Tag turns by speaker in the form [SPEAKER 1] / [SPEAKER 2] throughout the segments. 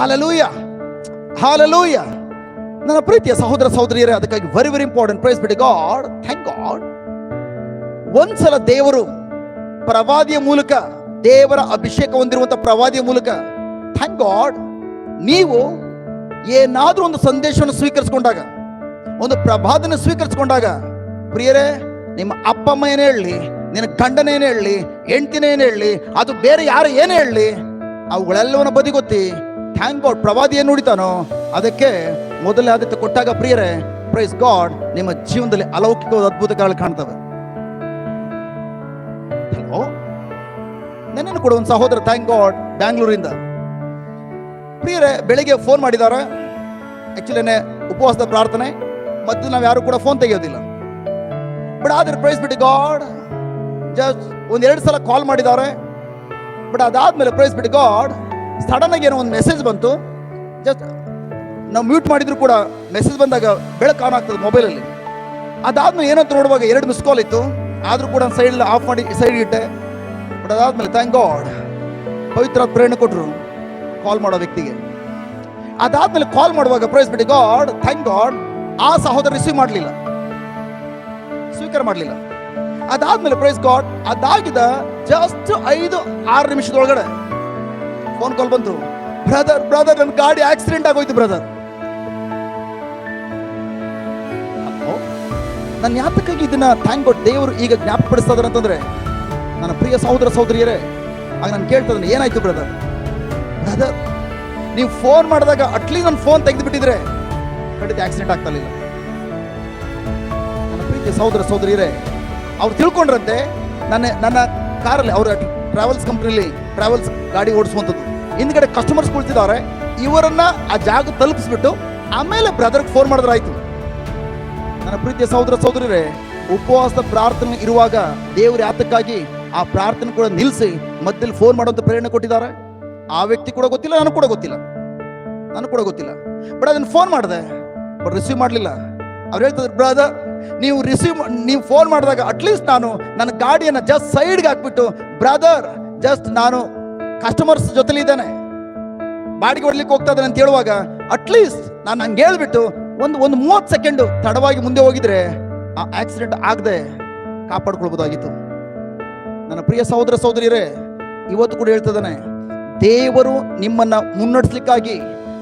[SPEAKER 1] Hallelujah hallelujah ನನ್ನ ಪ್ರೀತಿಯ ಸಹೋದರ ಸಹೋದರಿಯರೇ, ಅದಕ್ಕಾಗಿ ವೆರಿ ವೆರಿ ಇಂಪಾರ್ಟೆಂಟ್ ಪ್ರೈಸ್ ಬಿಡಿ ಗಾಡ್ ಥ್ಯಾಂಕ್ ಗಾಡ್ ಒಂದ್ಸಲ ದೇವರು ಪ್ರವಾದಿಯ ಮೂಲಕ, ದೇವರ ಅಭಿಷೇಕ ಹೊಂದಿರುವಂಥ ಪ್ರವಾದಿಯ ಮೂಲಕ ಥ್ಯಾಂಕ್ ಗಾಡ್ ನೀವು ಏನಾದರೂ ಒಂದು ಸಂದೇಶವನ್ನು ಸ್ವೀಕರಿಸಿಕೊಂಡಾಗ, ಒಂದು ಪ್ರಭಾದನ ಸ್ವೀಕರಿಸಿಕೊಂಡಾಗ, ಪ್ರಿಯರೇ, ನಿಮ್ಮ ಅಪ್ಪ ಅಮ್ಮ ಏನೇ ಹೇಳಲಿ, ನಿನ್ನ ಗಂಡನೇನೇ ಹೇಳಲಿ ಹೆಂಡ್ತಿನೇನು ಹೇಳಲಿ, ಅದು ಬೇರೆ ಯಾರು ಏನೇ ಹೇಳಲಿ, ಅವುಗಳೆಲ್ಲವನ್ನ ಬದಿಗೊತ್ತಿ ಥ್ಯಾಂಕ್ ಗಾಡ್ ಪ್ರವಾದಿ ಏನು ನುಡಿತಾನೋ, ಅದಕ್ಕೆ ಮೊದಲೇ ಆದ್ಯತೆ ಕೊಟ್ಟಾಗ, ಪ್ರಿಯರೇ ಪ್ರೈಸ್ ಗಾಡ್ ನಿಮ್ಮ ಜೀವನದಲ್ಲಿ ಅಲೌಕಿಕವಾದ ಅದ್ಭುತಗಳು ಕಾಣ್ತವೆ. ಹಲೋ ನನ್ನನ್ನು ಕೂಡ ಒಂದು ಸಹೋದರ ಥ್ಯಾಂಕ್ ಗಾಡ್ ಬ್ಯಾಂಗ್ಳೂರಿಂದ. ಪ್ರಿಯರೇ, ಬೆಳಿಗ್ಗೆ ಫೋನ್ ಮಾಡಿದ್ದಾರೆ ಆಕ್ಚುಲಿನೇ ಉಪವಾಸದ ಪ್ರಾರ್ಥನೆ. ಮತ್ತು ನಾವು ಯಾರು ಕೂಡ ಫೋನ್ ತೆಗೆಯೋದಿಲ್ಲ. ಬಟ್ ಆದ್ರೆ praise be to God just ಒಂದ್ ಎರಡು ಸಲ ಕಾಲ್ ಮಾಡಿದ್ದಾರೆ ಬಟ್ ಅದಾದ್ಮೇಲೆ ಪ್ರೈಸ್ ಬಿಟ್ಟು ಗಾಡ್ ಸಡನ್ ಆಗಿ ಏನೋ ಒಂದು ಮೆಸೇಜ್ ಬಂತು. ಜಸ್ಟ್ ನಾವು ಮ್ಯೂಟ್ ಮಾಡಿದ್ರು ಕೂಡ ಮೆಸೇಜ್ ಬಂದಾಗ ಬೆಳಕು ಆನ್ ಆಗ್ತದೆ ಮೊಬೈಲಲ್ಲಿ ಅದಾದ್ಮೇಲೆ ಏನಂತ ನೋಡುವಾಗ ಎರಡು ಮಿಸ್ ಕಾಲ್ ಇತ್ತು. ಆದ್ರೂ ಕೂಡ ಸೈಡ್ ಆಫ್ ಮಾಡಿ ಸೈಡ್ ಇಟ್ಟೆ. ಬಟ್ ಅದಾದ್ಮೇಲೆ ಥ್ಯಾಂಕ್ ಗಾಡ್ ಪವಿತ್ರ ಪ್ರೇರಣೆ ಕೊಟ್ಟರು ಕಾಲ್ ಮಾಡೋ ವ್ಯಕ್ತಿಗೆ. ಅದಾದ್ಮೇಲೆ ಕಾಲ್ ಮಾಡುವಾಗ ಪ್ರೈಸ್ ಬಿಡಿ ಗಾಡ್ ಥ್ಯಾಂಕ್ ಗಾಡ್ ಆ ಸಹೋದರ ರಿಸೀವ್ ಮಾಡಲಿಲ್ಲ. ಸ್ವೀಕಾರ ಮಾಡಲಿಲ್ಲ. ಅದಾದ್ಮೇಲೆ ಪ್ರೈಸ್ ಗಾಡ್ ಅದಾಗಿದ ಜಸ್ಟ್ ಐದು, ಆರು ನಿಮಿಷದೊಳಗಡೆ ಫೋನ್ ಕಾಲ್ ಬಂತು. ಬ್ರದರ್ ಬ್ರದರ್ ನನ್ನ ಗಾಡಿ ಆಕ್ಸಿಡೆಂಟ್ ಆಗೋಯ್ತು ಬ್ರದರ್ ನನ್ನ ಯಾತಕ್ಕಾಗಿ ಇದನ್ನ ಥ್ಯಾಂಕ್ ಗಾಡ್ ದೇವರು ಈಗ ಜ್ಞಾಪಕಪಡಿಸ್ತಾ ಅಂತಂದ್ರೆ, ನನ್ನ ಪ್ರಿಯ ಸಹೋದರ ಸಹೋದರಿಯರೇ, ಆಗ ನಾನು ಕೇಳ್ತಾ ಇದ್ದೀನಿ, ಏನಾಯ್ತು ಬ್ರದರ್ ಬ್ರದರ್ ನೀವು ಫೋನ್ ಮಾಡಿದಾಗ ಅಟ್ಲೀಸ್ಟ್ ನನ್ನ ಫೋನ್ ತೆಗೆದು ಬಿಟ್ಟಿದ್ರೆ ಖಂಡಿತ ಆಕ್ಸಿಡೆಂಟ್ ಆಗ್ತಾ ನನ್ನ ಪ್ರೀತಿಯ ಸಹೋದರ ಸಹೋದರಿಯರೇ, ಅವ್ರು ತಿಳ್ಕೊಂಡ್ರಂತೆ, ನನ್ನ ನನ್ನ ಕಾರಲ್ಲಿ, ಅವರ ಟ್ರಾವೆಲ್ಸ್ ಕಂಪ್ನಿಲಿ ಟ್ರಾವೆಲ್ಸ್ ಗಾಡಿ ಓಡಿಸುವಂಥದ್ದು. ಹಿಂದ್ಗಡೆ ಕಸ್ಟಮರ್ಸ್ ಕುಳಿತಿದ್ದಾರೆ. ಇವರನ್ನ ಆ ಜಾಗ ತಲುಪಿಸ್ಬಿಟ್ಟು ಆಮೇಲೆ ಬ್ರದರ್ಗೆ ಫೋನ್ ಮಾಡಿದ್ರೆ ಆಯ್ತು. ನನ್ನ ಪ್ರೀತಿಯ ಸಹೋದರ ಸಹೋದರಿಯರೇ ಉಪವಾಸದ ಪ್ರಾರ್ಥನೆ ಇರುವಾಗ ದೇವರ ಆತಕ್ಕಾಗಿ ಆ ಪ್ರಾರ್ಥನೆ ಕೂಡ ನಿಲ್ಲಿಸಿ ಮಧ್ಯದಲ್ಲಿ ಫೋನ್ ಮಾಡುವಂತ ಪ್ರೇರಣೆ ಕೊಟ್ಟಿದ್ದಾರೆ. ಆ ವ್ಯಕ್ತಿ ಕೂಡ ಗೊತ್ತಿಲ್ಲ ನನಗೆ ಕೂಡ ಗೊತ್ತಿಲ್ಲ. ನನಗೆ ಕೂಡ ಗೊತ್ತಿಲ್ಲ. ಬಟ್ ಅದನ್ನು ಫೋನ್ ಮಾಡಿದೆ. ಬಟ್ ರಿಸೀವ್ ಮಾಡಲಿಲ್ಲ. ಅವ್ರು ಹೇಳ್ತಾರೆ ಬ್ರದರ್ ನೀವು ರಿಸೀವ್ ನೀವು ಫೋನ್ ಮಾಡಿದಾಗ ಅಟ್ಲೀಸ್ಟ್ ನಾನು ನನ್ನ ಗಾಡಿಯನ್ನು ಜಸ್ಟ್ ಸೈಡ್ಗೆ ಹಾಕ್ಬಿಟ್ಟು ಬ್ರದರ್ ಜಸ್ಟ್ ನಾನು ಕಸ್ಟಮರ್ಸ್ ಜೊತೆಲಿ ಇದ್ದಾನೆ. ಬಾಡಿಗೆ ಹೊಡ್ಲಿಕ್ಕೆ ಹೋಗ್ತಾ ಇದ್ದಾನೆ ಅಂತ ಹೇಳುವಾಗ ಅಟ್ಲೀಸ್ಟ್ ನಾನು ಹಂಗೆ ಹೇಳ್ಬಿಟ್ಟು ಒಂದು ಒಂದು ಮೂವತ್ತು ಸೆಕೆಂಡು ತಡವಾಗಿ ಮುಂದೆ ಹೋಗಿದ್ರೆ ಆ ಆಕ್ಸಿಡೆಂಟ್ ಆಗದೆ ಕಾಪಾಡ್ಕೊಳ್ಬೋದಾಗಿತ್ತು. ನನ್ನ ಪ್ರಿಯ ಸಹೋದರ ಸಹೋದರಿಯರೇ, ಇವತ್ತು ಕೂಡ ಹೇಳ್ತಿದ್ದಾನೆ ದೇವರು ನಿಮ್ಮನ್ನ ಮುನ್ನಡೆಸ್ಲಿಕ್ಕಾಗಿ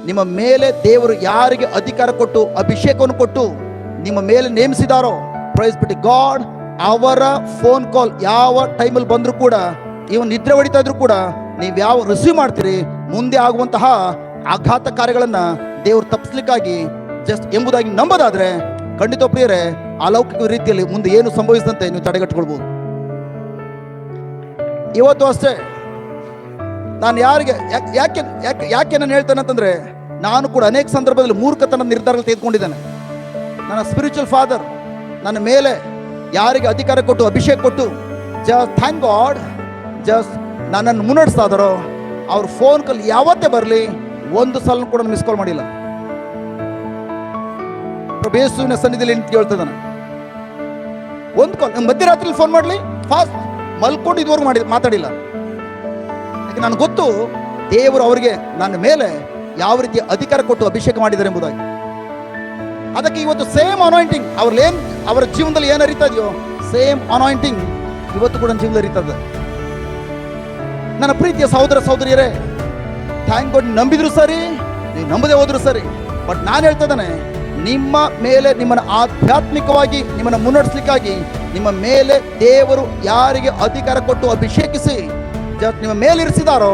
[SPEAKER 1] ನಿಮ್ಮ ಮೇಲೆ ದೇವರು ಯಾರಿಗೆ ಅಧಿಕಾರ ಕೊಟ್ಟು ಅಭಿಷೇಕವನ್ನು ಕೊಟ್ಟು ನಿಮ್ಮ ಮೇಲೆ ನೇಮಿಸಿದಾರೋ ಪ್ರೈಸ್ ಬಿಟ್ಟು ಗಾಡ್ ಅವರ ಫೋನ್ ಕಾಲ್ ಯಾವ ಟೈಮಲ್ಲಿ ಬಂದರೂ ಕೂಡ, ಇವನು ನಿದ್ರೆ ಹೊಡಿತಾ ಇದ್ರು ಕೂಡ ನೀವು ಯಾವ ರಿಸೀವ್ ಮಾಡ್ತೀರಿ? ಮುಂದೆ ಆಗುವಂತಹ ಆಘಾತ ಕಾರ್ಯಗಳನ್ನು ದೇವರು ತಪ್ಪಿಸ್ಲಿಕ್ಕಾಗಿ ಜಸ್ಟ್ ಎಂಬುದಾಗಿ ನಂಬೋದಾದ್ರೆ ಖಂಡಿತ ಪ್ರಿಯರೇ, ಅಲೌಕಿಕ ರೀತಿಯಲ್ಲಿ ಮುಂದೆ ಏನು ಸಂಭವಿಸಿದಂತೆ ನೀವು ತಡೆಗಟ್ಟಿಕೊಳ್ಬಹುದು ಇವತ್ತು ಅಷ್ಟೇ, ನಾನು ಯಾರಿಗೆ, ಯಾಕ್- ಯಾಕೆ ಯಾಕೆ ನಾನು ಹೇಳ್ತೇನೆ ಅಂತಂದ್ರೆ, ನಾನು ಕೂಡ ಅನೇಕ ಸಂದರ್ಭದಲ್ಲಿ ಮೂರ್ಖತನ ನಿರ್ಧಾರಗಳು ತೆಗೆದುಕೊಂಡಿದ್ದೇನೆ. ನನ್ನ ಸ್ಪಿರಿಚುವಲ್ ಫಾದರ್ ನನ್ನ ಮೇಲೆ ಯಾರಿಗೆ ಅಧಿಕಾರ ಕೊಟ್ಟು, ಅಭಿಷೇಕ ಕೊಟ್ಟು ಜಸ್ಟ್ ಥ್ಯಾಂಕ್ ಗಾಡ್ ಜಸ್ಟ್ ನನ್ನನ್ನು ಮುನ್ನಡೆಸ್ತಾ ಇದ್ದಾರೋ ಅವ್ರ ಫೋನ್ ಕಾಲ್ ಯಾವತ್ತೇ ಬರಲಿ, ಒಂದು ಸಲ ಕೂಡ ಮಿಸ್ ಕಾಲ್ ಮಾಡಿಲ್ಲ. ಬೇಸುವಿನ ಸನ್ನಿಧಿಯಲ್ಲಿ ನಿಂತು ಇದ್ದಾನೆ. ಒಂದು ಕಾಲ್ ಮಧ್ಯರಾತ್ರಿ ಫೋನ್ ಮಾಡಲಿ ಫಾಸ್ಟ್ ಮಲ್ಕೊಂಡು ಇದುವರೆಗೂ ಮಾಡಿ ಮಾತಾಡಿಲ್ಲ. ಯಾಕೆ ನನಗೆ ಗೊತ್ತು, ದೇವರು ಅವರಿಗೆ ನನ್ನ ಮೇಲೆ ಯಾವ ರೀತಿ ಅಧಿಕಾರ ಕೊಟ್ಟು ಅಭಿಷೇಕ ಮಾಡಿದ್ದಾರೆ ಎಂಬುದಾಗಿ. ಅದಕ್ಕೆ ಇವತ್ತು ಸೇಮ್ ಅನಾಯಿಂಟಿಂಗ್ ಅವ್ರಲ್ಲೇನ್ ಅವರ ಜೀವನದಲ್ಲಿ ಏನು ಅರಿತಾ ಇದೆಯೋ ಸೇಮ್ ಅನಾಯಿಂಟಿಂಗ್ ಇವತ್ತು ಕೂಡ ಜೀವನದಲ್ಲಿ ಅರಿತದೆ ನನ್ನ ಪ್ರೀತಿಯ ಸಹೋದರ ಸಹೋದರಿಯರೇ ಥ್ಯಾಂಕ್ ಗಾಡ್ ನಂಬಿದ್ರು ಸರಿ, ನೀವು ನಂಬದೆ ಹೋದ್ರು ಸರಿ. ಬಟ್ ನಾನು ಹೇಳ್ತಾ ಇದ್ದೇನೆ, ನಿಮ್ಮ ಮೇಲೆ ನಿಮ್ಮನ್ನು ಆಧ್ಯಾತ್ಮಿಕವಾಗಿ ನಿಮ್ಮನ್ನು ಮುನ್ನಡೆಸಲಿಕ್ಕಾಗಿ ನಿಮ್ಮ ಮೇಲೆ ದೇವರು ಯಾರಿಗೆ ಅಧಿಕಾರ ಕೊಟ್ಟು ಅಭಿಷೇಕಿಸಿ ನಿಮ್ಮ ಮೇಲಿರಿಸಿದಾರೋ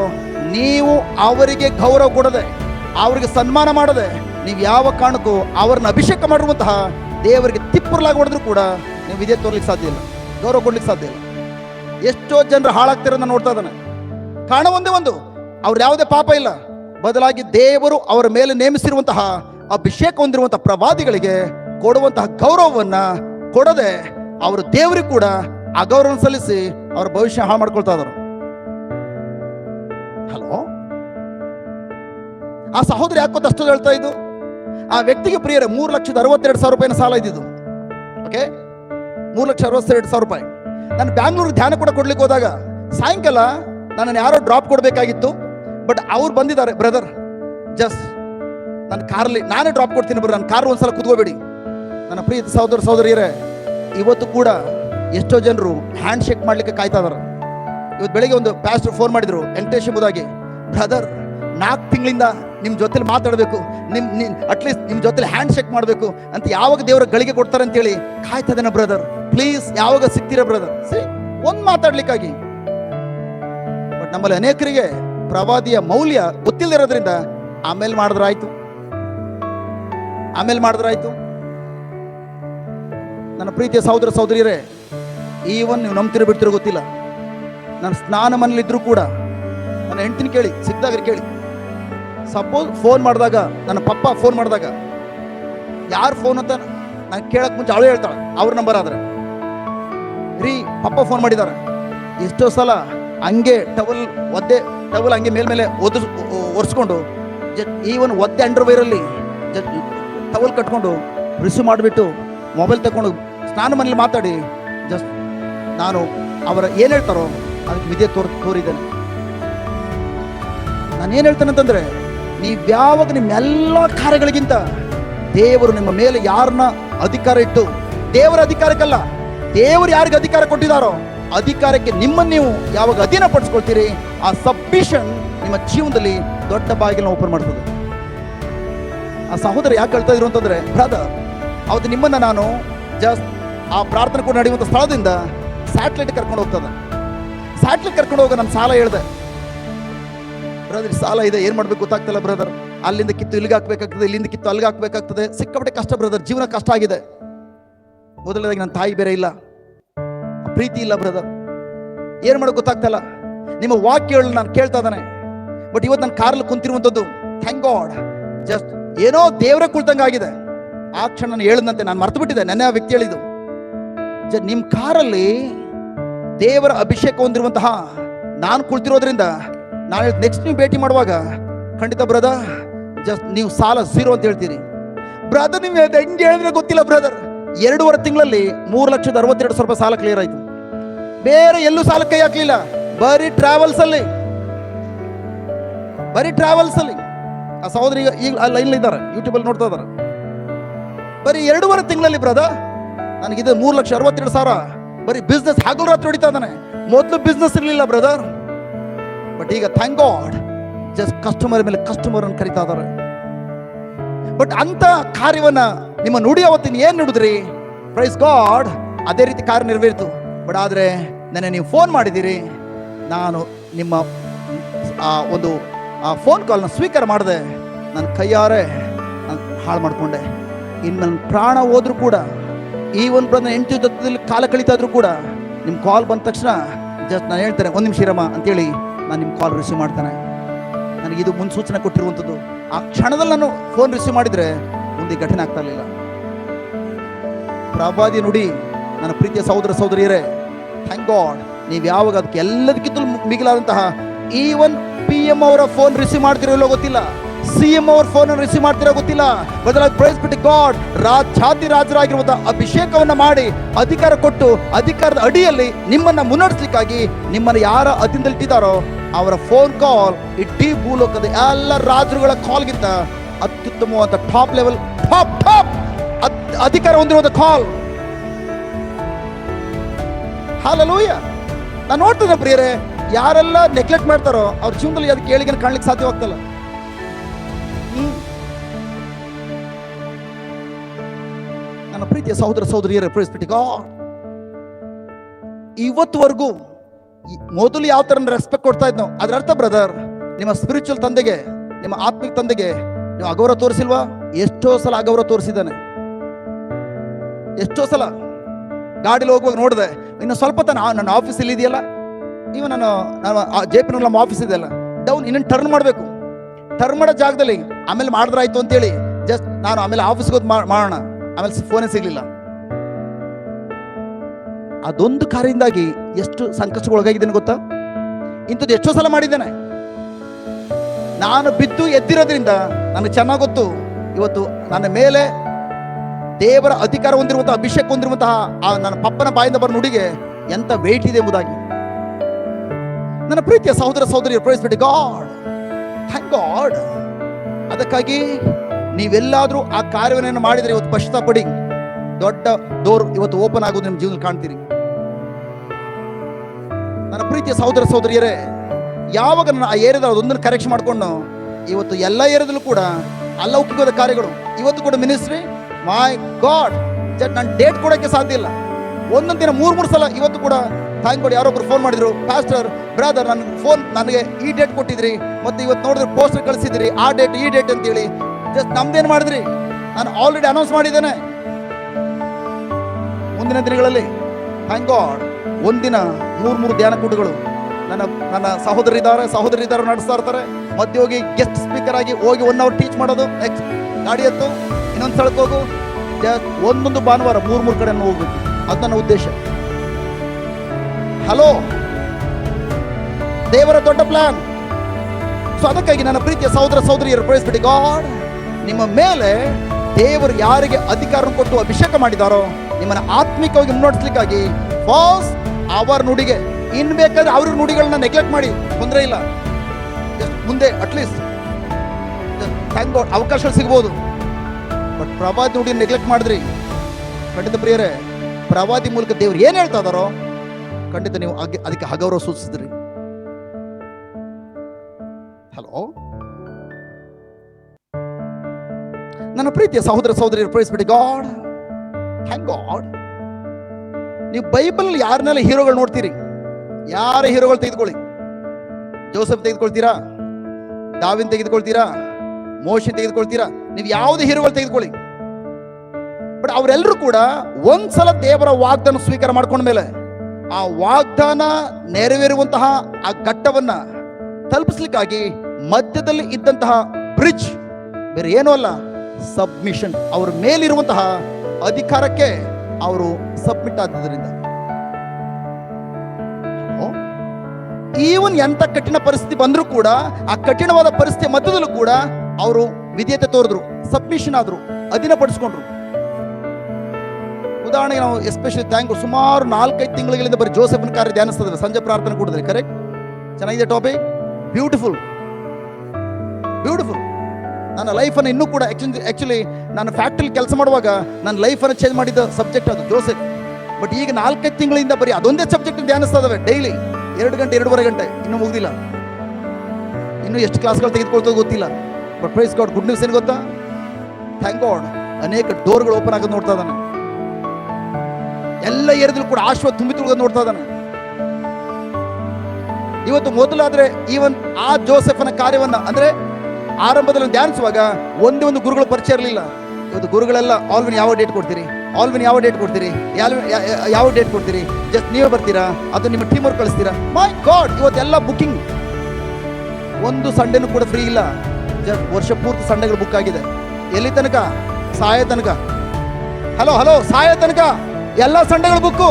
[SPEAKER 1] ನೀವು ಅವರಿಗೆ ಗೌರವ ಕೊಡದೆ, ಅವರಿಗೆ ಸನ್ಮಾನ ಮಾಡದೆ, ನೀವು ಯಾವ ಕಾರಣಕ್ಕೂ ಅವರನ್ನು ಅಭಿಷೇಕ ಮಾಡಿರುವಂತಹ ದೇವರಿಗೆ ತಿಪ್ಪರ್ಲಾಗಿ ಹೊಡೆದ್ರು ಕೂಡ ನೀವು ಇದೇ ತೋರ್ಲಿಕ್ಕೆ ಸಾಧ್ಯ ಇಲ್ಲ, ಗೌರವ ಕೊಡ್ಲಿಕ್ಕೆ ಸಾಧ್ಯ ಇಲ್ಲ. ಎಷ್ಟೋ ಜನರು ಹಾಳಾಗ್ತಿರೋದನ್ನ ನೋಡ್ತಾ ಇದ್ದಾನೆ. ಕಾರಣ ಒಂದೇ ಒಂದು, ಅವ್ರ ಯಾವುದೇ ಪಾಪ ಇಲ್ಲ. ಬದಲಾಗಿ ದೇವರು ಅವರ ಮೇಲೆ ನೇಮಿಸಿರುವಂತಹ ಅಭಿಷೇಕ ಹೊಂದಿರುವಂತಹ ಪ್ರವಾದಿಗಳಿಗೆ ಕೊಡುವಂತಹ ಗೌರವವನ್ನ ಕೊಡದೆ ಅವರು ದೇವರಿಗೆ ಕೂಡ ಅಗೌರವ ಸಲ್ಲಿಸಿ ಅವರ ಭವಿಷ್ಯ ಹಾಳು ಮಾಡ್ಕೊಳ್ತಾ ಇದ್ರು ಹಲೋ? ಆ ಸಹೋದರಿ ಯಾಕೋತ ಅಷ್ಟು ಹೇಳ್ತಾ ಇದ್ದು? ಆ ವ್ಯಕ್ತಿಗೆ ಪ್ರಿಯರೇ, ಮೂರು ಲಕ್ಷದ ಅರವತ್ತೆರಡು ಸಾವಿರ ರೂಪಾಯಿನ ಸಾಲ ಇದ್ದಿದ್ದು. ಓಕೆ? ಮೂರು ಲಕ್ಷ ಅರವತ್ತೆರಡು ಸಾವಿರ ರೂಪಾಯಿ. ನಾನು ಬ್ಯಾಂಗ್ಳೂರ್ ಧ್ಯಾನ ಕೂಡ ಕೊಡ್ಲಿಕ್ಕೆ ಹೋದಾಗ ಸಾಯಂಕಾಲ ನನ್ನನ್ನು ಯಾರೋ ಡ್ರಾಪ್ ಕೊಡಬೇಕಾಗಿತ್ತು ಬಟ್ ಅವ್ರು ಬಂದಿದ್ದಾರೆ ಬ್ರದರ್ ಜಸ್ ನನ್ನ ಕಾರಲ್ಲಿ, ನಾನೇ ಡ್ರಾಪ್ ಕೊಡ್ತೀನಿ ಬರ್ರಿ ನನ್ನ ಕಾರ್ ಒಂದ್ಸಲ ಕುತ್ಕೋಬೇಡಿ. ನನ್ನ ಪ್ರೀತಿ ಸಹೋದರ ಸಹೋದರಿಯರೇ, ಇವತ್ತು ಕೂಡ ಎಷ್ಟೋ ಜನರು ಹ್ಯಾಂಡ್ ಶೇಕ್ ಮಾಡ್ಲಿಕ್ಕೆ ಕಾಯ್ತಾ ಇದಾರೆ. ಇವತ್ತು ಬೆಳಿಗ್ಗೆ ಒಂದು ಪ್ಯಾಸ್ಟರ್ ಫೋನ್ ಮಾಡಿದ್ರು, ವೆಂಕಟೇಶ್ ಎಂಬುದಾಗಿ ಬ್ರದರ್ ನಾಲ್ಕು ತಿಂಗಳಿಂದ ನಿಮ್ಮ ಜೊತೆಲಿ ಮಾತಾಡಬೇಕು ನಿಮ್ಮ ನಿಮ್ ಅಟ್ಲೀಸ್ಟ್ ನಿಮ್ಮ ಜೊತೆಲಿ ಹ್ಯಾಂಡ್ ಶೇಕ್ ಮಾಡಬೇಕು ಅಂತ ಯಾವಾಗ ದೇವರ ಗಳಿಗೆ ಕೊಡ್ತಾರೆ ಅಂತೇಳಿ ಕಾಯ್ತಾ ಇದ್ದಾನೆ ಬ್ರದರ್ ಪ್ಲೀಸ್ ಯಾವಾಗ ಸಿಗ್ತೀರಾ ಬ್ರದರ್ ಸರಿ, ಒಂದು ಮಾತಾಡ್ಲಿಕ್ಕಾಗಿ. ನಮ್ಮಲ್ಲಿ ಅನೇಕರಿಗೆ ಪ್ರವಾದಿಯ ಮೌಲ್ಯ ಗೊತ್ತಿಲ್ಲದಿರೋದ್ರಿಂದ ಆಮೇಲೆ ಮಾಡಿದ್ರಾಯ್ತು. ಆಮೇಲೆ ಮಾಡಿದ್ರಾಯ್ತು. ನನ್ನ ಪ್ರೀತಿಯ ಸಹೋದರ ಸಹೋದರಿಯರೇ, ಈವನ್ ನೀವು ನಂಬ್ತಿರೋ ಬಿಡ್ತಿರೋ ಗೊತ್ತಿಲ್ಲ. ನಾನು ಸ್ನಾನ ಮನೇಲಿದ್ರು ಕೂಡ ನನ್ನ ಹೆಂಡ್ತಿನ ಕೇಳಿ ಸಿಕ್ಕಿದಾಗ ಕೇಳಿ. ಸಪೋಸ್ ಫೋನ್ ಮಾಡಿದಾಗ, ನನ್ನ ಪಪ್ಪ ಫೋನ್ ಮಾಡಿದಾಗ, ಯಾರು ಫೋನ್ ಅಂತ ನಾನು ಕೇಳಕ್ ಮುಂಚೆ ಅವಳು ಹೇಳ್ತಾಳೆ, ಅವ್ರ ನಂಬರ್ ಆದ್ರೆ. ರೀ, ಪಪ್ಪ ಫೋನ್ ಮಾಡಿದ್ದಾರೆ ಎಷ್ಟೋ ಸಲ ಹಂಗೆ ಟವಲ್ ಒದ್ದೆ, ಟವಲ್ ಹಂಗೆ ಮೇಲ್ಮೇಲೆ ಒದ್ ಒರೆಸ್ಕೊಂಡು ಈವನ್ ಒದ್ದೆ ಅಂಡರ್ ಅಲ್ಲಿ ಟವಲ್ ಕಟ್ಕೊಂಡು, ರಿಸೀವ್ ಮಾಡಿಬಿಟ್ಟು ಮೊಬೈಲ್ ತಗೊಂಡು ಸ್ನಾನ ಮನೇಲಿ ಮಾತಾಡಿ, ಜಸ್ಟ್ ನಾನು ಅವರ ಏನು ಹೇಳ್ತಾರೋ ಅದಕ್ಕೆ ವಿದ್ಯೆ ತೋರ್, ತೋರಿದ್ದೇನೆ. ನಾನು ಏನು ಹೇಳ್ತೇನೆ ಅಂತಂದ್ರೆ ನೀವು ಯಾವಾಗ ನಿಮ್ಮೆಲ್ಲ ಕಾರ್ಯಗಳಿಗಿಂತ ದೇವರು ನಿಮ್ಮ ಮೇಲೆ ಯಾರನ್ನ ಅಧಿಕಾರ ಇಟ್ಟು, ದೇವರ ಅಧಿಕಾರಕ್ಕಲ್ಲ, ದೇವರು ಯಾರಿಗೆ ಅಧಿಕಾರ ಕೊಟ್ಟಿದ್ದಾರೋ ಅಧಿಕಾರಕ್ಕೆ ನಿಮ್ಮನ್ನು ನೀವು ಯಾವಾಗ ಅಧೀನ ಪಡಿಸ್ಕೊಳ್ತೀರಿ ಆ ಸಬ್ಮಿಷನ್ ನಿಮ್ಮ ಜೀವನದಲ್ಲಿ ದೊಡ್ಡ ಬಾಗಿಲನ್ನು ಓಪನ್ ಮಾಡ್ತದೆ. ಆ ಸಹೋದರ ಯಾಕೆ ಹೇಳ್ತಾ ಇದ್ರು ಅಂತಂದ್ರೆ ಬ್ರದರ್ ಅವತ್ತು ನಿಮ್ಮನ್ನ ನಾನು ಜಸ್ಟ್ ಆ ಪ್ರಾರ್ಥನೆ ಕೂಡ ನಡೆಯುವಂಥ ಸ್ಥಳದಿಂದ ಸ್ಯಾಟ್ಲೈಟ್ ಕರ್ಕೊಂಡು ಹೋಗ್ತದೆ. ಸ್ಯಾಟ್ಲೈಟ್ ಕರ್ಕೊಂಡು ಹೋಗ ನನ್ನ ಸಾಲ ಹೇಳ್ದೆ. ಬ್ರದರ್ ಸಾಲ ಇದೆ, ಏನ್ ಮಾಡ್ಬೇಕು ಗೊತ್ತಾಗ್ತಿಲ್ಲ ಬ್ರದರ್ ಅಲ್ಲಿಂದ ಕಿತ್ತು ಇಲ್ಲಿಗೆ ಹಾಕ್ಬೇಕಾಗ್ತದೆ, ಇಲ್ಲಿಂದ ಕಿತ್ತು ಅಲ್ಲಿಗೆ ಹಾಕ್ಬೇಕಾಗ್ತದೆ. ಸಿಕ್ಕಾಪಟ್ಟೆ ಕಷ್ಟ ಬ್ರದರ್ ಜೀವನ ಕಷ್ಟ ಆಗಿದೆ. ಮೊದಲನೇದಾಗಿ ನನ್ನ ತಾಯಿ ಬೇರೆ ಇಲ್ಲ. ಪ್ರೀತಿ ಇಲ್ಲ ಬ್ರದರ್ ಏನು ಮಾಡೋ ಗೊತ್ತಾಗ್ತಲ್ಲ. ನಿಮ್ಮ ವಾಕ್ಯಗಳು ನಾನು ಕೇಳ್ತಾ ಇದ್ದಾನೆ. ಬಟ್ ಇವತ್ತು ನನ್ನ ಕಾರಲ್ಲಿ ಕುಂತಿರುವಂಥದ್ದು ಥ್ಯಾಂಕ್ ಗಾಡ್ ಜಸ್ಟ್ ಏನೋ ದೇವರ ಕುಳಿತಂಗೆ ಆಗಿದೆ. ಆ ಕ್ಷಣ ನಾನು ಹೇಳಿದಂತೆ ನಾನು ಮರ್ತು ಬಿಟ್ಟಿದ್ದೆ. ನೆನ್ನೆ ವ್ಯಕ್ತಿ ಹೇಳಿದ್ದು. ಜ ನಿಮ್ಮ ಕಾರಲ್ಲಿ ದೇವರ ಅಭಿಷೇಕ ಹೊಂದಿರುವಂತಹ ನಾನು ಕುಳಿತಿರೋದ್ರಿಂದ ನಾಳೆ ನೆಕ್ಸ್ಟ್ ನೀವು ಭೇಟಿ ಮಾಡುವಾಗ, ಖಂಡಿತ ಬ್ರದರ್ ಜಸ್ಟ್ ನೀವು ಸಾಲ ಝೀರೋ ಅಂತ ಹೇಳ್ತೀರಿ. ಬ್ರದರ್ ನೀವು ಹೆಂಗೆ ಹೇಳಿದ್ರೆ ಗೊತ್ತಿಲ್ಲ ಬ್ರದರ್ ಎರಡೂವರೆ ತಿಂಗಳಲ್ಲಿ ಮೂರು ಲಕ್ಷದ ಅರವತ್ತೆರಡು ಸಾವಿರ ರೂಪಾಯಿ ಸಾಲ ಕ್ಲಿಯರ್ ಆಯ್ತು. ಬೇರೆ ಎಲ್ಲೂ ಸಾಲ ಕೈ ಹಾಕ್ಲಿಲ್ಲ. ಬರೀ ಟ್ರಾವೆಲ್ಸ್ ಅಲ್ಲಿ. ಬರೀ ಟ್ರಾವೆಲ್ಸ್ ಅಲ್ಲಿ. ಆ ಸಹೋದರಿ ಈಗ ಆ ಲೈನ್ ಇದ್ದಾರೆ. ಯೂಟ್ಯೂಬ್ ಅಲ್ಲಿ ನೋಡ್ತಾ ಇದ್ದಾರೆ. ಬರೀ ಎರಡೂವರೆ ತಿಂಗಳಲ್ಲಿ ಬ್ರದರ್ ನನಗಿದು ಮೂರು ಲಕ್ಷ ಅರವತ್ತೆರಡು ಸಾವಿರ. ಬರೀ ಬಿಸ್ನೆಸ್ ಹಗಲು ರಾತ್ರಿ ಹೊಡಿತಾ ಇದ್ದಾನೆ. ಮೊದಲು ಬಿಸ್ನೆಸ್ ಇರಲಿಲ್ಲ ಬ್ರದರ್ ಬಟ್ ಈಗ ಥ್ಯಾಂಕ್ ಗಾಡ್ ಜಸ್ಟ್ ಕಸ್ಟಮರ್ ಮೇಲೆ ಕಸ್ಟಮರ್ ಅನ್ನು ಕರಿತಾ ಇದ್ದಾರೆ. ಬಟ್ ಅಂತ ಕಾರ್ಯವನ್ನ ನಿಮ್ಮ ನುಡಿ ಅವತ್ತಿನ ಏನ್ ನುಡಿದ್ರಿ? ಪ್ರೈಸ್ ಗಾಡ್ ಅದೇ ರೀತಿ ಕಾರ್ಯ ನೆರವೇರಿತು. ಬಟ್ ಆದ್ರೆ ನೆನ್ನೆ ನೀವು ಫೋನ್ ಮಾಡಿದ್ದೀರಿ, ನಾನು ನಿಮ್ಮ, ಆ, ಒಂದು, ಆ ಫೋನ್ ಕಾಲ್ನ ಸ್ವೀಕಾರ ಮಾಡಿದೆ. ನನ್ನ ಕೈಯಾರೆ ನಾನು ಹಾಳು ಮಾಡಿಕೊಂಡೆ. ಇನ್ನು ನನ್ನ ಪ್ರಾಣ ಹೋದರೂ ಕೂಡ, ಈ ಒಂದು ನನ್ನ ಎಂಟು ದತ್ತದಲ್ಲಿ ಕಾಲ ಕಳೀತಾ ಇದ್ರು ಕೂಡ, ನಿಮ್ಮ ಕಾಲ್ ಬಂದ ತಕ್ಷಣ ಜಸ್ಟ್ ನಾನು ಹೇಳ್ತೇನೆ, ಒಂದು ನಿಮಿಷ ಇರಮ್ಮ ಅಂತೇಳಿ ನಾನು ನಿಮ್ಮ ಕಾಲ್ ರಿಸೀವ್ ಮಾಡ್ತೇನೆ. ನನಗೆ ಇದು ಮುನ್ಸೂಚನೆ ಕೊಟ್ಟಿರುವಂಥದ್ದು. ಆ ಕ್ಷಣದಲ್ಲಿ ನಾನು ಫೋನ್ ರಿಸೀವ್ ಮಾಡಿದರೆ ಮುಂದೆ ಘಟನೆ ಆಗ್ತಾ ಇರಲಿಲ್ಲ. ಪ್ರವಾದಿ ನುಡಿ, ನನ್ನ ಪ್ರೀತಿಯ ಸಹೋದರ ಸಹೋದರಿಯರೇ ಥ್ಯಾಂಕ್ ಗಾಡ್ ನೀವು ಯಾವಾಗ ಅದಕ್ಕೆ ಎಲ್ಲದಕ್ಕಿಂತಲೂ ಮಿಗಿಲಾದಂತಹ ಈವನ್ ಪಿ ಎಂ ಅವರ ಫೋನ್ ರಿಸೀವ್ ಮಾಡ್ತಿರೋ ಗೊತ್ತಿಲ್ಲ. ಸಿ ಎಂ ಅವ್ರ ಫೋನ್ ರಿಸೀವ್ ಮಾಡ್ತಿರೋ ಗೊತ್ತಿಲ್ಲ. ಬದಲಾಗಿ ಪ್ರೈಸ್ ಬಿಟ್ಟು ಗಾಡ್ ಛಾತಿ ರಾಜರಾಗಿರುವಂತಹ ಅಭಿಷೇಕವನ್ನು ಮಾಡಿ ಅಧಿಕಾರ ಕೊಟ್ಟು ಅಧಿಕಾರದ ಅಡಿಯಲ್ಲಿ ನಿಮ್ಮನ್ನ ಮುನ್ನಡೆಸಲಿಕ್ಕಾಗಿ ನಿಮ್ಮನ್ನು ಯಾರ ಅಧೀನದಲ್ಲಿಟ್ಟಿದ್ದಾರೋ ಅವರ ಫೋನ್ ಕಾಲ್ ಇಡೀ ಭೂಲೋಕದ ಎಲ್ಲ ರಾಜರುಗಳ ಕಾಲ್ಗಿಂತ ಅತ್ಯುತ್ತಮವಾದ ಟಾಪ್ ಲೆವೆಲ್ ಟಾಪ್ ಟಾಪ್ ಅಧಿಕಾರ ಹೊಂದಿರುವಂಥ ಕಾಲ್ ಹಾಲಲೂಯ. ನಾನು ನೋಡ್ತೇನೆ ಪ್ರಿಯರೇ, ಯಾರೆಲ್ಲ ನೆಗ್ಲೆಕ್ಟ್ ಮಾಡ್ತಾರೋ ಅವ್ರ ಜೀವನದಲ್ಲಿ ಅದಕ್ಕೆ ಕೇಳಿಗೆ ಕಾಣ್ಲಿಕ್ಕೆ ಸಾಧ್ಯವಾಗ್ತಲ್ಲ. ನನ್ನ ಪ್ರೀತಿಯ ಸಹೋದರ ಸಹೋದರಿಯರ ಪ್ರೈಸ್ಬಿಟ್ಟು ಗಾಡ್ ಇವತ್ತುವರೆಗೂ ಮೊದಲು ಯಾವ ತರ ರೆಸ್ಪೆಕ್ಟ್ ಕೊಡ್ತಾ ಇದ್ನೋ, ಅದ್ರ ಅರ್ಥ ಬ್ರದರ್ ನಿಮ್ಮ ಸ್ಪಿರಿಚುವಲ್ ತಂದೆಗೆ, ನಿಮ್ಮ ಆತ್ಮಿಕ ತಂದೆಗೆ ನೀವು ಅಗೌರವ ತೋರಿಸಿಲ್ವಾ? ಎಷ್ಟೋ ಸಲ ಅಗೌರವ ತೋರಿಸಿದ್ದಾನೆ. ಎಷ್ಟೋ ಸಲ. ಗಾಡಿಲಿ ಹೋಗುವಾಗ ನೋಡಿದೆ, ಇನ್ನು ಸ್ವಲ್ಪ ತನ ನನ್ನ ಆಫೀಸ್ ಇಲ್ಲಿ ಇದೆಯಲ್ಲ? ಇವ ನಾನು ನಾನು ಜೆ ಪಿ ನಮ್ಮ ಆಫೀಸ್ ಇದೆಯಲ್ಲ? ಡೌನ್ ಇನ್ನೊಂದು ಟರ್ನ್ ಮಾಡಬೇಕು? ಟರ್ನ್ ಮಾಡೋ ಜಾಗದಲ್ಲಿ ಆಮೇಲೆ ಮಾಡಿದ್ರಾಯ್ತು ಅಂತೇಳಿ ಜಸ್ಟ್ ನಾನು ಆಮೇಲೆ ಆಫೀಸ್ಗೆ ಹೋದ್ ಮಾಡೋಣ. ಆಮೇಲೆ ಫೋನೇ ಸಿಗಲಿಲ್ಲ. ಅದೊಂದು ಕಾರ್ಯದಿಂದಾಗಿ ಎಷ್ಟು ಸಂಕಷ್ಟಗೊಳಗಾಗಿದ್ದೇನೆ ಗೊತ್ತಾ? ಇಂಥದ್ದು ಎಷ್ಟೋ ಸಲ ಮಾಡಿದ್ದೇನೆ. ನಾನು ಬಿದ್ದು ಎದ್ದಿರೋದ್ರಿಂದ ನನಗೆ ಚೆನ್ನಾಗಿ ಗೊತ್ತು, ಇವತ್ತು ನನ್ನ ಮೇಲೆ ದೇವರ ಅಧಿಕಾರ ಹೊಂದಿರುವಂತಹ, ಅಭಿಷೇಕ ಹೊಂದಿರುವಂತಹ ಆ ನನ್ನ ಪಪ್ಪನ ಬಾಯಿಂದ ಬರೋ ನುಡಿಗೆ ಎಂತ ವೇಟ್ ಇದೆ ಎಂಬುದಾಗಿ. ನನ್ನ ಪ್ರೀತಿಯ ಸಹೋದರ ಸಹೋದರಿ ಪ್ರೈಸ್ ಬಿಟ್ಟು ಗಾಡ್ ಥ್ಯಾಂಕ್ ಗಾಡ್ ಅದಕ್ಕಾಗಿ ನೀವೆಲ್ಲಾದರೂ ಆ ಕಾರ್ಯವನ್ನು ಮಾಡಿದರೆ ಇವತ್ತು ಪಶ್ಚಾತ್ತಾಪಡಿ ದೊಡ್ಡ ಡೋರ್ ಇವತ್ತು ಓಪನ್ ಆಗೋದು ನಿಮ್ಮ ಜೀವನದಲ್ಲಿ ಕಾಣ್ತೀರಿ. ನನ್ನ ಪ್ರೀತಿಯ ಸಹೋದರ ಸಹೋದರಿಯರೇ, ಯಾವಾಗ ನಾನು ಆ ಏರಿಯಾದ ಒಂದನ್ನು ಕರೆಕ್ಷನ್ ಮಾಡಿಕೊಂಡು, ಇವತ್ತು ಎಲ್ಲ ಏರಿಯಾದಲ್ಲೂ ಕೂಡ ಅಲೌಕಿಕವಾದ ಕಾರ್ಯಗಳು, ಇವತ್ತು ಕೂಡ ಮಿನಿಸ್ಟ್ರಿ ಮೈ ಗಾಡ್ ನಾನು ಡೇಟ್ ಕೊಡೋಕ್ಕೆ ಸಾಧ್ಯ ಇಲ್ಲ. ಒಂದೊಂದು ದಿನ, ಮೂರು ಮೂರು ಸಲ ಇವತ್ತು ಕೂಡ ಥ್ಯಾಂಕ್ ಯಾರೊಬ್ರು ಫೋನ್ ಮಾಡಿದ್ರು ಪಾಸ್ಟರ್ ಬ್ರದರ್ ನನ್ನ ಫೋನ್ ನನಗೆ ಈ ಡೇಟ್ ಕೊಟ್ಟಿದ್ರಿ, ಮತ್ತೆ ಇವತ್ತು ನೋಡಿದ್ರೆ ಪೋಸ್ಟರ್ ಕಳಿಸಿದ್ರಿ ಆ ಡೇಟ್ ಈ ಡೇಟ್ ಅಂತೇಳಿ. ಜಸ್ಟ್ ನಮ್ದೇನು ಮಾಡಿದ್ರಿ? ನಾನು ಆಲ್ರೆಡಿ ಅನೌನ್ಸ್ ಮಾಡಿದ್ದೇನೆ. ಮುಂದಿನ ದಿನಗಳಲ್ಲಿ ಥ್ಯಾಂಕ್ ಗಾಡ್ ಒಂದಿನ ಮೂರು ಮೂರು ಧ್ಯಾನ ಕೂಟಗಳು ನನ್ನ ನನ್ನ ಸಹೋದರಿದ್ದಾರೆ ಸಹೋದರಿದ್ದಾರೆ ನಡೆಸ್ತಾ ಇರ್ತಾರೆ. ಮಧ್ಯೆ ಹೋಗಿ ಗೆಸ್ಟ್ ಸ್ಪೀಕರ್ ಆಗಿ ಹೋಗಿ ಒನ್ ಅವರ್ ಟೀಚ್ ಮಾಡೋದು ನೆಕ್ಸ್ಟ್ ಗಾಡಿ ಎತ್ತು, ಇನ್ನೊಂದು ಸ್ಥಳಕ್ಕೆ ಹೋಗು. ಒಂದೊಂದು ಭಾನುವಾರ, ಮೂರು ಮೂರು ಕಡೆ ಹೋಗ್ಬೇಕು. ಅದು ನನ್ನ ಉದ್ದೇಶ. ಹಲೋ? ದೇವರ ದೊಡ್ಡ ಪ್ಲಾನ್ ಸೊ ಅದಕ್ಕಾಗಿ ನನ್ನ ಪ್ರೀತಿಯ ಸಹೋದರ ಸಹೋದರಿಯರು ಪ್ರವೇಶಿಸ್ಬಿಟ್ಟು ಗಾಡ್ ನಿಮ್ಮ ಮೇಲೆ ದೇವರು ಯಾರಿಗೆ ಅಧಿಕಾರ ಕೊಟ್ಟು ಅಭಿಷೇಕ ಮಾಡಿದಾರೋ, ನಿಮ್ಮನ್ನ ಆತ್ಮಿಕವಾಗಿ ಮುನ್ನಡೆಸ್ಲಿಕ್ಕಾಗಿ ಬಾಸ್ ಅವರ ನುಡಿಗೆ. ಇನ್ ಬೇಕಾದ್ರೆ ಅವ್ರ ನುಡಿಗಳನ್ನ ನೆಗ್ಲೆಕ್ಟ್ ಮಾಡಿ, ತೊಂದರೆ ಇಲ್ಲ. ಮುಂದೆ ಅಟ್ಲೀಸ್ಟ್ ಥ್ಯಾಂಕ್ ಗಾಡ್ ಅವಕಾಶಗಳು ಸಿಗ್ಬೋದು. ಬಟ್ ಪ್ರವಾದಿ ನುಡಿ ನೆಗ್ಲೆಕ್ಟ್ ಮಾಡಿದ್ರಿ. ಖಂಡಿತ ಪ್ರಿಯರೇ, ಪ್ರವಾದಿ ಮೂಲಕ ದೇವ್ರು ಏನ್ ಹೇಳ್ತಾ ಇದಾರೋ ಖಂಡಿತ ನೀವು ಅದಕ್ಕೆ ಹಗೌರವ ಸೂಚಿಸಿದ್ರಿ. ಹಲೋ ನನ್ನ ಪ್ರೀತಿಯ ಸಹೋದರ ಸಹೋದರಿಯರು ಪ್ರೈಸ್ಬಿಟ್ಟು ಗಾಡ್ ಥ್ಯಾಂಕ್ ಗಾಡ್ ನೀವು ಬೈಬಲ್ ಯಾರನ್ನೆಲ್ಲ ಹೀರೋಗಳು ನೋಡ್ತೀರಿ? ಯಾರ ಹೀರೋಗಳು ತೆಗೆದುಕೊಳ್ಳಿ? ಜೋಸೆಫ್ ತೆಗೆದುಕೊಳ್ತೀರಾ? ದಾವಿನ್ ತೆಗೆದುಕೊಳ್ತೀರಾ? ಮೋಶನ್ ತೆಗೆದುಕೊಳ್ತೀರಾ? ನೀವು ಯಾವುದೇ ಹೀರೋಗಳು ತೆಗೆದುಕೊಳ್ಳಿ. ಬಟ್ ಅವರೆಲ್ಲರೂ ಕೂಡ ಒಂದ್ಸಲ ದೇವರ ವಾಗ್ದಾನ ಸ್ವೀಕಾರ ಮಾಡ್ಕೊಂಡ ಮೇಲೆ ಆ ವಾಗ್ದಾನ ನೆರವೇರುವಂತಹ ಆ ಘಟ್ಟವನ್ನ ತಲುಪಿಸ್ಲಿಕ್ಕಾಗಿ ಮಧ್ಯದಲ್ಲಿ ಇದ್ದಂತಹ ಬ್ರಿಡ್ಜ್ ಬೇರೆ ಏನೂ ಅಲ್ಲ, ಸಬ್ಮಿಷನ್. ಅವ್ರ ಮೇಲಿರುವಂತಹ ಅಧಿಕಾರಕ್ಕೆ ಅವರು ಸಬ್ಮಿಟ್ ಆದ್ರಿಂದ ಈವನ್ ಎಂತ ಕಠಿಣ ಪರಿಸ್ಥಿತಿ ಬಂದರೂ ಕೂಡ, ಆ ಕಠಿಣವಾದ ಪರಿಸ್ಥಿತಿ ಮಧ್ಯದಲ್ಲೂ ಕೂಡ ಅವರು ವಿಧೇಯತೆ ತೋರಿದ್ರು ಸಬ್ಮಿಷನ್ ಆದ್ರು, ಅಧೀನಪಡಿಸ್ಕೊಂಡ್ರು. ಉದಾಹರಣೆಗೆ ನಾವು ಎಸ್ಪೆಷಲಿ ಥ್ಯಾಂಕ್ ಸುಮಾರು ನಾಲ್ಕೈದು ತಿಂಗಳಿಂದ ಬರೀ ಜೋಸೆಫ್ನ ಕಾರ್ಯ ಧ್ಯಾನಿಸ್ತದೆ, ಸಂಜೆ ಪ್ರಾರ್ಥನೆ ಕೊಡಿದ್ರಿ ಕರೆಕ್ಟ್ ಚೆನ್ನಾಗಿದೆ ಟಾಪಿಕ್ ಬ್ಯೂಟಿಫುಲ್ ಬ್ಯೂಟಿಫುಲ್ ನನ್ನ ಲೈಫನ್ನು ಇನ್ನೂ ಕೂಡ ಆ್ಯಕ್ಚುಲಿ ನಾನು ಫ್ಯಾಕ್ಟ್ರಿಲಿ ಕೆಲಸ ಮಾಡುವಾಗ ನನ್ನ ಲೈಫನ್ನು ಚೇಂಜ್ ಮಾಡಿದ ಸಬ್ಜೆಕ್ಟ್ ಅದು ಜೋಸೆಫ್. ಬಟ್ ಈಗ ನಾಲ್ಕೈದು ತಿಂಗಳಿಂದ ಬರೀ ಅದೊಂದೇ ಸಬ್ಜೆಕ್ಟ್ ಧ್ಯಾನಿಸ್ತಾ ಡೈಲಿ ಎರಡು ಗಂಟೆ, ಎರಡೂವರೆ ಗಂಟೆ, ಇನ್ನೂ ಮುಗ್ದಿಲ್ಲ. ಇನ್ನೂ ಎಷ್ಟು ಕ್ಲಾಸ್ಗಳು ತೆಗೆದುಕೊಳ್ತೋ ಗೊತ್ತಿಲ್ಲ. But praise God good news ಏನು ಗೊತ್ತಾ? ಥ್ಯಾಂಕ್ ಗಾಡ್ ಅನೇಕ ಡೋರ್ಗಳು ಓಪನ್ ಆಗೋದು ನೋಡ್ತಾ ಇದ್ದಾನೆ. ಎಲ್ಲ ಏರಿದ್ರು ಕೂಡ ಆಶ್ವ ತುಂಬಿ ತುಳಿದು ನೋಡ್ತಾ ಇದ್ದಾನೆ. ಇವತ್ತು ಮೊದಲಾದ್ರೆ ಈವನ್ ಆ ಜೋಸೆಫನ ಕಾರ್ಯವನ್ನ, ಅಂದ್ರೆ ಆರಂಭದಲ್ಲಿ ಧ್ಯಾನಿಸುವಾಗ ಒಂದೇ ಒಂದು ಗುರುಗಳು ಪರಿಚಯ ಇರಲಿಲ್ಲ. ಇವತ್ತು ಗುರುಗಳೆಲ್ಲ, ಆಲ್ವಿನ್ ಯಾವ ಡೇಟ್ ಕೊಡ್ತೀರಿ? ಆಲ್ವಿನ್ ಯಾವ ಡೇಟ್ ಕೊಡ್ತೀರಿ? ಯಾವ ಡೇಟ್ ಕೊಡ್ತೀರಿ? ಜಸ್ಟ್ ನೀವೇ ಬರ್ತೀರಾ? ಅದು ನಿಮ್ಮ ಟೀಮ್ ಅವ್ರು ಕಳಿಸ್ತೀರಾ? ಮೈ ಗಾಡ್ ಇವತ್ತೆಲ್ಲ ಬುಕಿಂಗ್ ಒಂದು ಸಂಡೇನು ಕೂಡ ಫ್ರೀ ಇಲ್ಲ. ವರ್ಷ ಪೂರ್ತಿ ಸಂಡೆಗಳು ಬುಕ್ ಆಗಿದೆ. ಎಲ್ಲಿ ತನಕ? ಸಾಯ ತನಕ. ಹಲೋ ಹಲೋ ಸಾಯ ತನಕ. ಎಲ್ಲ ಸಂಡೆಗಳು ಬುಕ್ಕು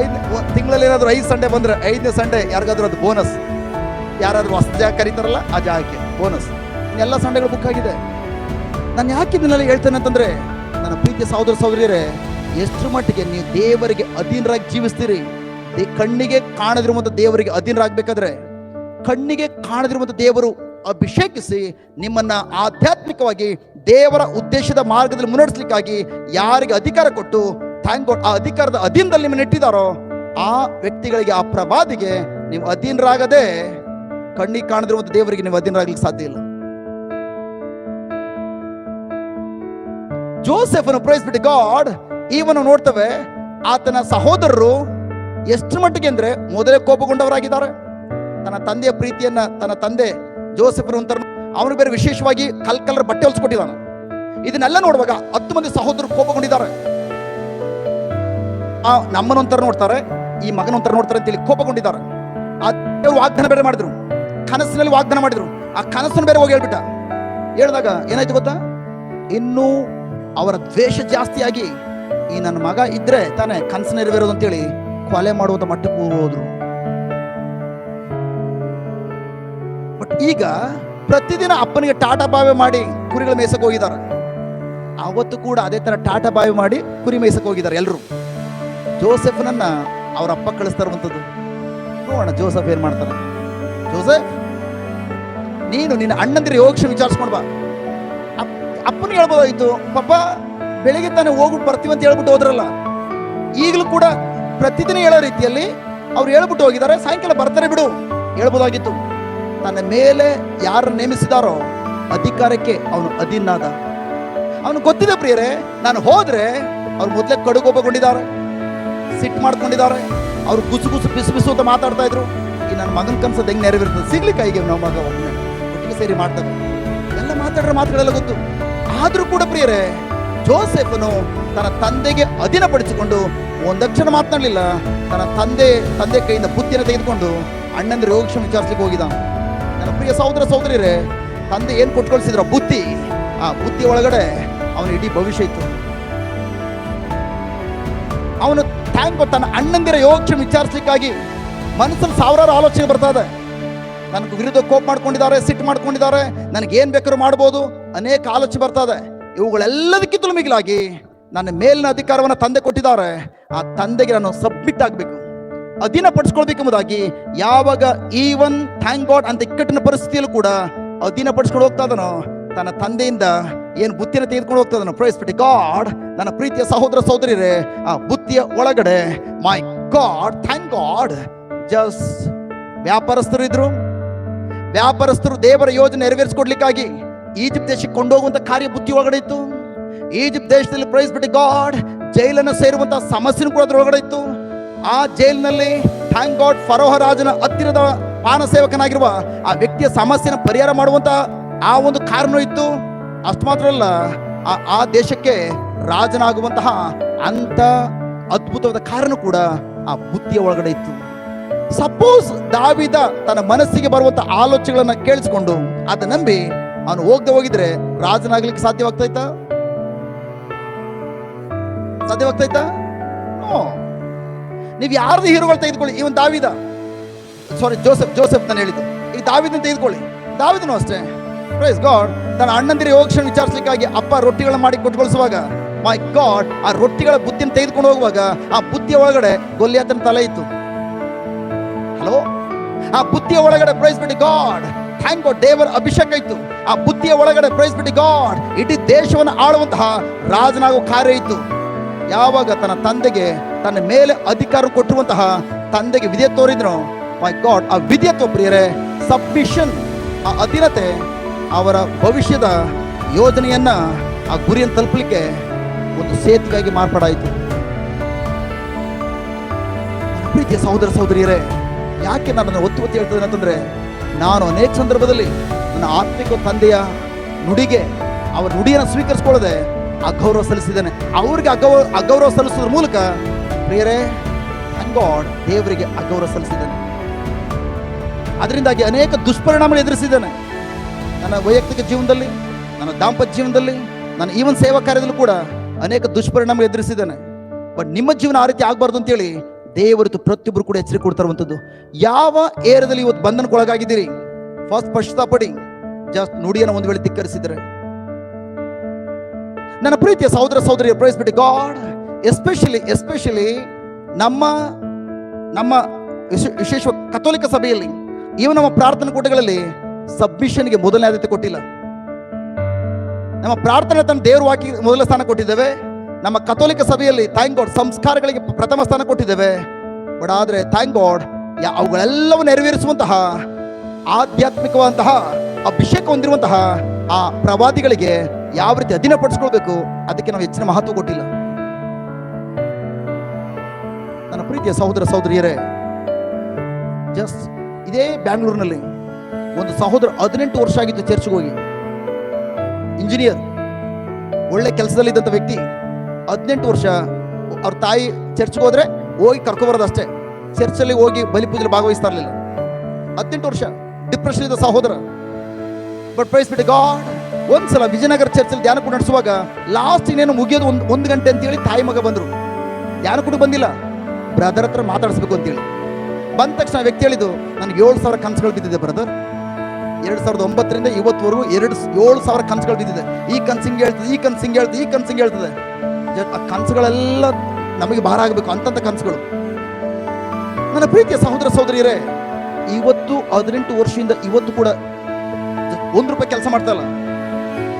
[SPEAKER 1] ಐದು ತಿಂಗಳಲ್ಲಿ ಏನಾದ್ರು ಐದು ಸಂಡೆ ಬಂದ್ರೆ ಐದನೇ ಸಂಡೆ ಯಾರಿಗಾದ್ರೂ ಅದು ಬೋನಸ್ ಯಾರಾದ್ರೂ ಹೊಸ ಜಾಗ ಕರೀತಾರಲ್ಲ, ಆ ಜಾಗಕ್ಕೆ ಬೋನಸ್ ಎಲ್ಲ ಸಂಡೆಗಳು ಬುಕ್ ಆಗಿದೆ. ನಾನು ಯಾಕೆ ಇದನ್ನೆಲ್ಲ ಹೇಳ್ತೇನೆ ಅಂತಂದ್ರೆ, ನನ್ನ ಪ್ರೀತಿಯ ಸಹೋದರ ಸಹೋದರಿಯರೇ ಎಷ್ಟು ಮಟ್ಟಿಗೆ ನೀವು ದೇವರಿಗೆ ಅಧೀನರಾಗಿ ಜೀವಿಸ್ತೀರಿ? ಕಣ್ಣಿಗೆ ಕಾಣದಿರುವಂತ ದೇವರಿಗೆ ಅಧೀನರಾಗಬೇಕಾದ್ರೆ ಕಣ್ಣಿಗೆ ಕಾಣದಿರುವಂಥ ದೇವರು ಅಭಿಷೇಕಿಸಿ ನಿಮ್ಮನ್ನ ಆಧ್ಯಾತ್ಮಿಕವಾಗಿ ದೇವರ ಉದ್ದೇಶದ ಮಾರ್ಗದಲ್ಲಿ ಮುನ್ನಡೆಸಲಿಕ್ಕಾಗಿ ಯಾರಿಗೆ ಅಧಿಕಾರ ಕೊಟ್ಟು ಥ್ಯಾಂಕ್ ಗಾಡ್ ಆ ಅಧಿಕಾರದ ಅಧೀನದಲ್ಲಿ ನಿಮ್ಮನ್ನು ಇಟ್ಟಿದ್ದಾರೋ ಆ ವ್ಯಕ್ತಿಗಳಿಗೆ, ಆ ಪ್ರವಾದಿಗೆ ನೀವು ಅಧೀನರಾಗದೆ ಕಣ್ಣಿಗೆ ಕಾಣದಿರುವಂಥ ದೇವರಿಗೆ ನೀವು ಅಧೀನರಾಗಲಿಕ್ಕೆ ಸಾಧ್ಯ ಇಲ್ಲ. ಜೋಸೆಫನ್ನು ಪ್ರೈಸ್ಬಿಟ್ಟು ಗಾಡ್ ಈವನ್ನು ನೋಡ್ತವೆ, ಆತನ ಸಹೋದರರು ಎಷ್ಟು ಮಟ್ಟಿಗೆ ಅಂದ್ರೆ ಮೊದಲೇ ಕೋಪಗೊಂಡವರಾಗಿದ್ದಾರೆ. ತನ್ನ ತಂದೆಯ ಪ್ರೀತಿಯನ್ನ ತನ್ನ ತಂದೆ ಜೋಸೆಫನು ಅಂತ ಅವನು ಬೇರೆ ವಿಶೇಷವಾಗಿ ಕಲ್ ಕಲರ್ ಬಟ್ಟೆ ಹೊಲಿಸ್ಕೊಟ್ಟಿದ್ದಾನೆ. ಇದನ್ನೆಲ್ಲ ನೋಡುವಾಗ ಹತ್ತು ಮಂದಿ ಸಹೋದರರು ಕೋಪಗೊಂಡಿದ್ದಾರೆ. ಆ ನಮ್ಮನೊಂತರ ನೋಡ್ತಾರೆ, ಈ ಮಗನೊಂಥರ ನೋಡ್ತಾರೆ ಅಂತೇಳಿ ಕೋಪಗೊಂಡಿದ್ದಾರೆ. ಆ ದೇವರು ವಾಗ್ದಾನ ಬೇರೆ ಮಾಡಿದ್ರು, ಕನಸಿನಲ್ಲಿ ವಾಗ್ದಾನ ಮಾಡಿದ್ರು. ಆ ಕನಸನ್ನು ಬೇರೆ ಹೋಗಿ ಹೇಳ್ಬಿಟ್ಟ. ಹೇಳಿದಾಗ ಏನಾಯ್ತು ಗೊತ್ತಾ? ಇನ್ನೂ ಅವರ ದ್ವೇಷ ಜಾಸ್ತಿಯಾಗಿ ಈ ನನ್ನ ಮಗ ಇದ್ರೆ ತಾನೇ ಕನಸು ನೆರವೇರೋದು ಅಂತೇಳಿ ಕೊಲೆ ಮಾಡುವಂತ ಮಟ್ಟಕ್ಕೆ ಹೋದ್ರು. ಬಟ್ ಈಗ ಪ್ರತಿದಿನ ಅಪ್ಪನಿಗೆ ಟಾಟಾ ಬಾವೆ ಮಾಡಿ ಕುರಿಗಳ ಮೇಸಕ್ಕೆ ಹೋಗಿದ್ದಾರೆ. ಅವತ್ತು ಕೂಡ ಅದೇ ತರ ಟಾಟಾ ಬಾವೆ ಮಾಡಿ ಕುರಿ ಮೇಸಕ್ಕೆ ಹೋಗಿದ್ದಾರೆ ಎಲ್ಲರೂ ಜೋಸೆಫ್ನನ್ನ ಅವ್ರ ಅಪ್ಪ ಕಳಿಸ್ತಾರಂಥದ್ದು ನೋಡೋಣ ಜೋಸೆಫ್ ಏನು ಮಾಡ್ತಾರೆ ಜೋಸೆಫ್, ನೀನು ನಿನ್ನ ಅಣ್ಣಂದಿರ ಯೋಗ ವಿಚಾರಿಸ್ಕೊಂಡು ಬಾ. ಅಪ್- ಅಪ್ಪನ ಹೇಳ್ಬೋದಾಯ್ತು ಪಾಪ ಬೆಳಿಗ್ಗೆ ತಾನೇ ಹೋಗ್ಬಿಟ್ಟು ಬರ್ತೀವಿ ಅಂತ ಹೇಳ್ಬಿಟ್ಟು ಹೋದ್ರಲ್ಲ. ಈಗಲೂ ಕೂಡ ಪ್ರತಿದಿನ ಹೇಳೋ ರೀತಿಯಲ್ಲಿ ಅವ್ರು ಹೇಳ್ಬಿಟ್ಟು ಹೋಗಿದ್ದಾರೆ. ಸಾಯಂಕಾಲ ಬರ್ತಾರೆ ಬಿಡು. ಹೇಳ್ಬೋದಾಗಿತ್ತು. ತನ್ನ ಮೇಲೆ ಯಾರು ನೇಮಿಸಿದಾರೋ ಅಧಿಕಾರಕ್ಕೆ ಅವನು ಅಧೀನಾದ ಅವನು ಗೊತ್ತಿದೆ ಪ್ರಿಯರೇ, ನಾನು ಹೋದ್ರೆ ಅವ್ರು ಮೊದಲೇ ಕಡುಗೋಪಗೊಂಡಿದ್ದಾರೆ ಸಿಟ್ ಮಾಡ್ಕೊಂಡಿದ್ದಾರೆ, ಅವ್ರು ಗುಸು ಗುಸು ಬಿಸು ಬಿಸು ಅಂತ ಮಾತಾಡ್ತಾ ಇದ್ರು. ಈ ನನ್ನ ಮಗನ ಕನ್ಸದ ಹೆಂಗ್ ನೆರವೇರ್ತದೆ? ಸಿಗ್ಲಿ ಕೈಗೆ ನಮ್ಮ ಮಗ ಒಮ್ಮೆ ಒಟ್ಟಿಗೆ ಸೇರಿ ಮಾಡ್ತಾರೆ ಎಲ್ಲ ಮಾತಾಡ್ರೆ ಮಾತುಗಳೆಲ್ಲ ಗೊತ್ತು. ಆದ್ರೂ ಕೂಡ ಪ್ರಿಯರೇ, ಜೋಸೆಫನು ತನ್ನ ತಂದೆಗೆ ಅಧೀನಪಡಿಸಿಕೊಂಡು ಒಂದಕ್ಷಣ ಮಾತನಾಡಲಿಲ್ಲ ತನ್ನ ತಂದೆ ತಂದೆ ಕೈಯಿಂದ ಬುತ್ತಿನ ತೆಗೆದುಕೊಂಡು ಅಣ್ಣಂದ್ರೆ ಯೋಗಕ್ಷೇಮ ವಿಚಾರಿಸ್ಲಿಕ್ಕೆ ಹೋಗಿದ ನನ್ನ ಪ್ರಿಯ ಸಹೋದರ ಸಹೋದರಿಯರೇ, ತಂದೆ ಏನ್ ಕೊಟ್ಕೊಳ್ಸಿದ್ರ ಬುದ್ಧಿ, ಆ ಬುದ್ಧಿ ಒಳಗಡೆ ಅವನ ಇಡೀ ಭವಿಷ್ಯ ಇತ್ತು. ಅವನು ಥ್ಯಾಂಕ್ ತನ್ನ ಅಣ್ಣಂದಿರ ಯೋಗಕ್ಷೇಮ ವಿಚಾರಿಸ್ಲಿಕ್ಕಾಗಿ ಮನಸ್ಸಲ್ಲಿ ಸಾವಿರಾರು ಆಲೋಚನೆ ಬರ್ತಾ ಇದೆ. ನನಗೆ ವಿರುದ್ಧ ಕೋಪ ಮಾಡ್ಕೊಂಡಿದ್ದಾರೆ, ಸಿಟ್ಟು ಮಾಡ್ಕೊಂಡಿದ್ದಾರೆ, ನನಗೆ ಏನ್ ಬೇಕಾದ್ರೂ ಮಾಡ್ಬೋದು, ಅನೇಕ ಆಲೋಚನೆ ಬರ್ತಾ ಇದೆ. ಇವುಗಳೆಲ್ಲದಕ್ಕಿಂತಲೂ ಮಿಗಿಲಾಗಿ ನನ್ನ ಮೇಲಿನ ಅಧಿಕಾರವನ್ನು ತಂದೆ ಕೊಟ್ಟಿದ್ದಾರೆ. ಆ ತಂದೆಗೆ ನಾನು ಸಬ್ಮಿಟ್ ಆಗಬೇಕು. ಅಧೀನ ಪಡಿಸ್ಕೊಳ್ಬೇಕೆಂಬುದಾಗಿ ಯಾವಾಗ ಈವನ್ ಥ್ಯಾಂಕ್ ಗಾಡ್ ಅಂತ ಇಕ್ಕಟ್ಟಿನ ಪರಿಸ್ಥಿತಿಯಲ್ಲೂ ಕೂಡ ಅಧೀನ ಪಡಿಸ್ಕೊಂಡು ಹೋಗ್ತಾ ಇದನೋ ತನ್ನ ತಂದೆಯಿಂದ ಏನು ಬುತ್ತಿನ ತೆಗೆದುಕೊಂಡು ಹೋಗ್ತಾ ಪ್ರೈಸ್ ಬಿಟ್ಟು ಗಾಡ್ ನನ್ನ ಪ್ರೀತಿಯ ಸಹೋದರ ಸಹೋದರಿರೇ ಆ ಬುತ್ತಿಯ ಒಳಗಡೆ my God thank God just ವ್ಯಾಪಾರಸ್ಥರು ಇದ್ರು. ವ್ಯಾಪಾರಸ್ಥರು ದೇವರ ಯೋಜನೆ ನೆರವೇರಿಸಿಕೊಡ್ಲಿಕ್ಕಾಗಿ ಈಜಿಪ್ಟ್ ದೇಶಕ್ಕೆ ಕೊಂಡೋಗುವಂತ ಕಾರ್ಯ ಬುದ್ಧಿ ಒಳಗಡೆ ಇತ್ತು. ಈಜಿಪ್ಟ್ ದೇಶದಲ್ಲಿ ಪ್ರೈಸ್ ಬಿಟ್ಟು ಗಾಡ್ ಜೈಲನ್ನು ಸೇರುವಂತಹ ಸಮಸ್ಯೆನೂ ಕೂಡ ಅದ್ರೊಳಗಡೆ ಇತ್ತು. ಆ ಜೈಲಿನಲ್ಲಿ ಥ್ಯಾಂಕ್ ಗಾಡ್ ಫರೋಹ ರಾಜನ ಹತ್ತಿರದ ಸೇವಕನಾಗಿರುವ ಆ ವ್ಯಕ್ತಿಯ ಸಮಸ್ಯೆನ ಪರಿಹಾರ ಮಾಡುವಂತ ಆ ಒಂದು ಕಾರಣ ಇತ್ತು ಅಷ್ಟು ಮಾತ್ರ ಅಲ್ಲ, ಆ- ದೇಶಕ್ಕೆ ರಾಜನಾಗುವಂತಹ ಅಂತ ಅದ್ಭುತವಾದ ಕಾರಣ ಕೂಡ ಆ ಬುದ್ಧಿಯ ಒಳಗಡೆ ಇತ್ತು. ಸಪೋಸ್ ದಾವಿದ ತನ್ನ ಮನಸ್ಸಿಗೆ ಬರುವಂತ ಆಲೋಚನೆಗಳನ್ನ ಕೇಳಿಸಿಕೊಂಡು ಅದ ನಂಬಿ, ಅವನು ಹೋಗದೆ ಹೋಗಿದ್ರೆ ರಾಜನಾಗ್ಲಿಕ್ಕೆ ಸಾಧ್ಯವಾಗ್ತೈತಾ ನೋ ನೀವು ಯಾರ್ದು ಹೀರೋಗಳು ತೆಗೆದುಕೊಳ್ಳಿ? ಇವನ್ ದಾವಿದ. ಸಾರಿ ಜೋಸೆಫ್ ಜೋಸೆಫ್ ನಾನು ಹೇಳಿದ್ದು. ಈಗ ದಾವಿದನ್ನು ತೆಗೆದುಕೊಳ್ಳಿ. ದಾವಿದನು ಅಷ್ಟೇ. ಪ್ರೈಸ್ ಗಾಡ್ ತನ್ನ ಅಣ್ಣಂದಿರ ಯೋಗಕ್ಷಣ ವಿಚಾರಿಸಲಿಕ್ಕಾಗಿ ಅಪ್ಪ ರೊಟ್ಟಿಗಳನ್ನ ಮಾಡಿ ಕೊಟ್ಟುಕೊಳಿಸುವಾಗ ಮೈ ಗಾಡ್ ಆ ರೊಟ್ಟಿಗಳ ಬುದ್ಧಿನ ತೆಗೆದುಕೊಂಡು ಹೋಗುವಾಗ, ಆ ಬುದ್ಧಿಯ ಒಳಗಡೆ ಗೊಲ್ಲಿಯಾತನ ತಲೆ ಇತ್ತು. ಹಲೋ ಆ ಬುದ್ಧಿಯ ಒಳಗಡೆ ಪ್ರೈಸ್ ಬಿಡಿ ಗಾಡ್ ಥ್ಯಾಂಕ್ ಗಾಡ್ ದೇವರ ಅಭಿಷೇಕ ಇತ್ತು. ಆ ಬುದ್ಧಿಯ ಒಳಗಡೆ ಪ್ರೈಸ್ ಬಿಟ್ಟು ಗಾಡ್ ಇಡೀ ದೇಶವನ್ನು ಆಳುವಂತಹ ರಾಜನಾಗುವ ಕಾರ್ಯ ಇತ್ತು. ಯಾವಾಗ ತನ್ನ ತಂದೆಗೆ ತನ್ನ ಮೇಲೆ ಅಧಿಕಾರ ಕೊಟ್ಟಿರುವಂತಹ ತಂದೆಗೆ ವಿಧೇಯ ತೋರಿದ್ರು ಮೈ ಗಾಡ್ ಆ ವಿಧೇಯತ್ವ ಪ್ರಿಯರೇ ಸಬ್ಮಿಷನ್ ಆ ಅಧೀನತೆ, ಅವರ ಭವಿಷ್ಯದ ಯೋಜನೆಯನ್ನ ಆ ಗುರಿಯನ್ನು ತಲುಪಲಿಕ್ಕೆ ಒಂದು ಸೇತುವೆಯಾಗಿ ಮಾರ್ಪಾಡಾಯಿತು. ಪ್ರೀತಿಯ ಸಹೋದರ ಸಹೋದರಿಯರೇ, ಯಾಕೆ ನನ್ನನ್ನು ಒತ್ತಿ ಒತ್ತಿ ಹೇಳ್ತೇನೆ ಅಂತಂದ್ರೆ, ನಾನು ಅನೇಕ ಸಂದರ್ಭದಲ್ಲಿ ನನ್ನ ಆತ್ಮಿಕ ತಂದೆಯ ನುಡಿಗೆ, ಅವರ ನುಡಿಯನ್ನು ಸ್ವೀಕರಿಸ್ಕೊಳ್ಳದೆ ಅಗೌರವ ಸಲ್ಲಿಸಿದ್ದೇನೆ. ಅವ್ರಿಗೆ ಅಗೌರವ ಅಗೌರವ ಸಲ್ಲಿಸೋದ್ರ ಮೂಲಕ ಪ್ರಿಯರೇ ಗಾಡ್ ದೇವರಿಗೆ ಅಗೌರವ ಸಲ್ಲಿಸಿದ್ದಾನೆ. ಅದರಿಂದಾಗಿ ಅನೇಕ ದುಷ್ಪರಿಣಾಮಗಳು ಎದುರಿಸಿದ್ದಾನೆ. ನನ್ನ ವೈಯಕ್ತಿಕ ಜೀವನದಲ್ಲಿ, ನನ್ನ ದಾಂಪತ್ಯ ಜೀವನದಲ್ಲಿ, ನನ್ನ ಈವನ್ ಸೇವಾ ಕಾರ್ಯದಲ್ಲೂ ಕೂಡ ಅನೇಕ ದುಷ್ಪರಿಣಾಮಗಳು ಎದುರಿಸಿದ್ದಾನೆ. ಬಟ್ ನಿಮ್ಮ ಜೀವನ ಆ ರೀತಿ ಆಗಬಾರ್ದು ಅಂತೇಳಿ ದೇವರದ್ದು ಪ್ರತಿಯೊಬ್ಬರು ಕೂಡ ಎಚ್ಚರಿಕೆ ಕೊಡ್ತಾರಂಥದ್ದು ಯಾವ ಏರದಲ್ಲಿ ಇವತ್ತು ಬಂಧನಕ್ಕೊಳಗಾಗಿದ್ದೀರಿ? ಫಸ್ಟ್ ಪಶ್ಚಾತ್ತಾಪಡಿ ಜಸ್ಟ್ ನುಡಿಯನ್ನು ಒಂದು ವೇಳೆ ಧಿಕ್ಕರಿಸಿದರೆ. ನನ್ನ ಪ್ರೀತಿಯ ಸಹೋದರ ಸಹೋದರಿ ಪ್ರೈಸ್ ಬಿಟ್ಟು ಗಾಡ್ ಎಸ್ಪೆಷಲಿ ಎಸ್ಪೆಷಲಿ ನಮ್ಮ ನಮ್ಮ ವಿಶೇ- ವಿಶೇಷ ಕಥೋಲಿಕ ಸಭೆಯಲ್ಲಿ ಇವು ನಮ್ಮ ಪ್ರಾರ್ಥನಾ ಕೂಟಗಳಲ್ಲಿ ಸಬ್ಮಿಷನ್ಗೆ ಮೊದಲನೇ ಆದ್ಯತೆ ಕೊಟ್ಟಿಲ್ಲ. ನಮ್ಮ ಪ್ರಾರ್ಥನೆ ತನ್ನ ದೇವರು ಹಾಕಿ ಮೊದಲ ಸ್ಥಾನ ಕೊಟ್ಟಿದ್ದೇವೆ. ನಮ್ಮ ಕಥೋಲಿಕ ಸಭೆಯಲ್ಲಿ ಥ್ಯಾಂಕ್ ಗಾಡ್ ಸಂಸ್ಕಾರಗಳಿಗೆ ಪ್ರಥಮ ಸ್ಥಾನ ಕೊಟ್ಟಿದ್ದೇವೆ. ಬಟ್ ಆದರೆ ಥ್ಯಾಂಕ್ ಗಾಡ್ ಅವುಗಳೆಲ್ಲವೂ ನೆರವೇರಿಸುವಂತಹ, ಆಧ್ಯಾತ್ಮಿಕವಾದಂತಹ, ಅಭಿಷೇಕ ಹೊಂದಿರುವಂತಹ ಆ ಪ್ರವಾದಿಗಳಿಗೆ ಯಾವ ರೀತಿ ಅಧೀನಪಡಿಸ್ಕೊಳ್ಬೇಕು, ಅದಕ್ಕೆ ನಾವು ಹೆಚ್ಚಿನ ಮಹತ್ವ ಕೊಟ್ಟಿಲ್ಲ. ನನ್ನ ಪ್ರೀತಿಯ ಸಹೋದರ ಸಹೋದರಿಯರೇ ಜಸ್ಟ್ ಇದೇ ಬ್ಯಾಂಗ್ಳೂರಿನಲ್ಲಿ ಒಂದು ಸಹೋದರ ಹದಿನೆಂಟು ವರ್ಷ ಆಗಿತ್ತು ಚರ್ಚ್ಗೆ ಹೋಗಿ. ಇಂಜಿನಿಯರ್ ಒಳ್ಳೆ ಕೆಲಸದಲ್ಲಿದ್ದಂಥ ವ್ಯಕ್ತಿ. ಹದಿನೆಂಟು ವರ್ಷ ಅವ್ರ ತಾಯಿ ಚರ್ಚ್ಗೆ ಹೋದ್ರೆ ಹೋಗಿ ಕರ್ಕೊಬರೋದು ಅಷ್ಟೇ. ಚರ್ಚಲ್ಲಿ ಹೋಗಿ ಬಲಿಪೂಜೆಲಿ ಭಾಗವಹಿಸ್ತಾ ಇರಲಿಲ್ಲ. ಹದಿನೆಂಟು ವರ್ಷ ಡಿಪ್ರೆಷನ್ ಇದ್ದ ಸಹೋದರ. ಬಟ್ ಪ್ರೈಸ್ ಬಿಟ್ಟು ಗಾಡ್ ಒಂದ್ಸಲ ವಿಜಯನಗರ ಚರ್ಚಲ್ಲಿ ಧ್ಯಾನ ಕೂಡ ನಡೆಸುವಾಗ ಲಾಸ್ಟ್ ಇನ್ನೇನು ಮುಗಿಯೋದು ಒಂದು ಒಂದು ಗಂಟೆ ಅಂತೇಳಿ ತಾಯಿ ಮಗ ಬಂದರು. ಧ್ಯಾನ ಕೂಡ ಬಂದಿಲ್ಲ. ಬ್ರದರ್ ಹತ್ರ ಮಾತಾಡಿಸ್ಬೇಕು ಅಂತೇಳಿ. ಬಂದ ತಕ್ಷಣ ವ್ಯಕ್ತಿ ಹೇಳಿದ್ದು, ನನಗೆ ಏಳು ಸಾವಿರ ಕನಸುಗಳು ಬಿದ್ದಿದೆ ಬ್ರದರ್ ಎರಡು ಸಾವಿರದ ಒಂಬತ್ತರಿಂದ ಇವತ್ತುವರೆಗೂ ಎರಡು ಏಳು ಸಾವಿರ ಕನಸುಗಳು ಬಿದ್ದಿದೆ. ಈ ಹಿಂಗೆ ಹೇಳ್ತದೆ, ಈ ಕನ್ಸು ಹಿಂಗೆ ಹೇಳ್ತದೆ, ಈ ಕನ್ಸು ಹಿಂಗೆ ಹೇಳ್ತದೆ. ಆ ಕನಸುಗಳೆಲ್ಲ ನಮಗೆ ಭಾರ ಆಗಬೇಕು, ಅಂತಂತ ಕನಸುಗಳು. ನನ್ನ ಪ್ರೀತಿಯ ಸಹೋದರ ಸಹೋದರಿಯರೇ, ಇವತ್ತು ಹದಿನೆಂಟು ವರ್ಷದಿಂದ ಇವತ್ತು ಕೂಡ ಒಂದು ರೂಪಾಯಿ ಕೆಲಸ ಮಾಡ್ತಾ ಇಲ್ಲ.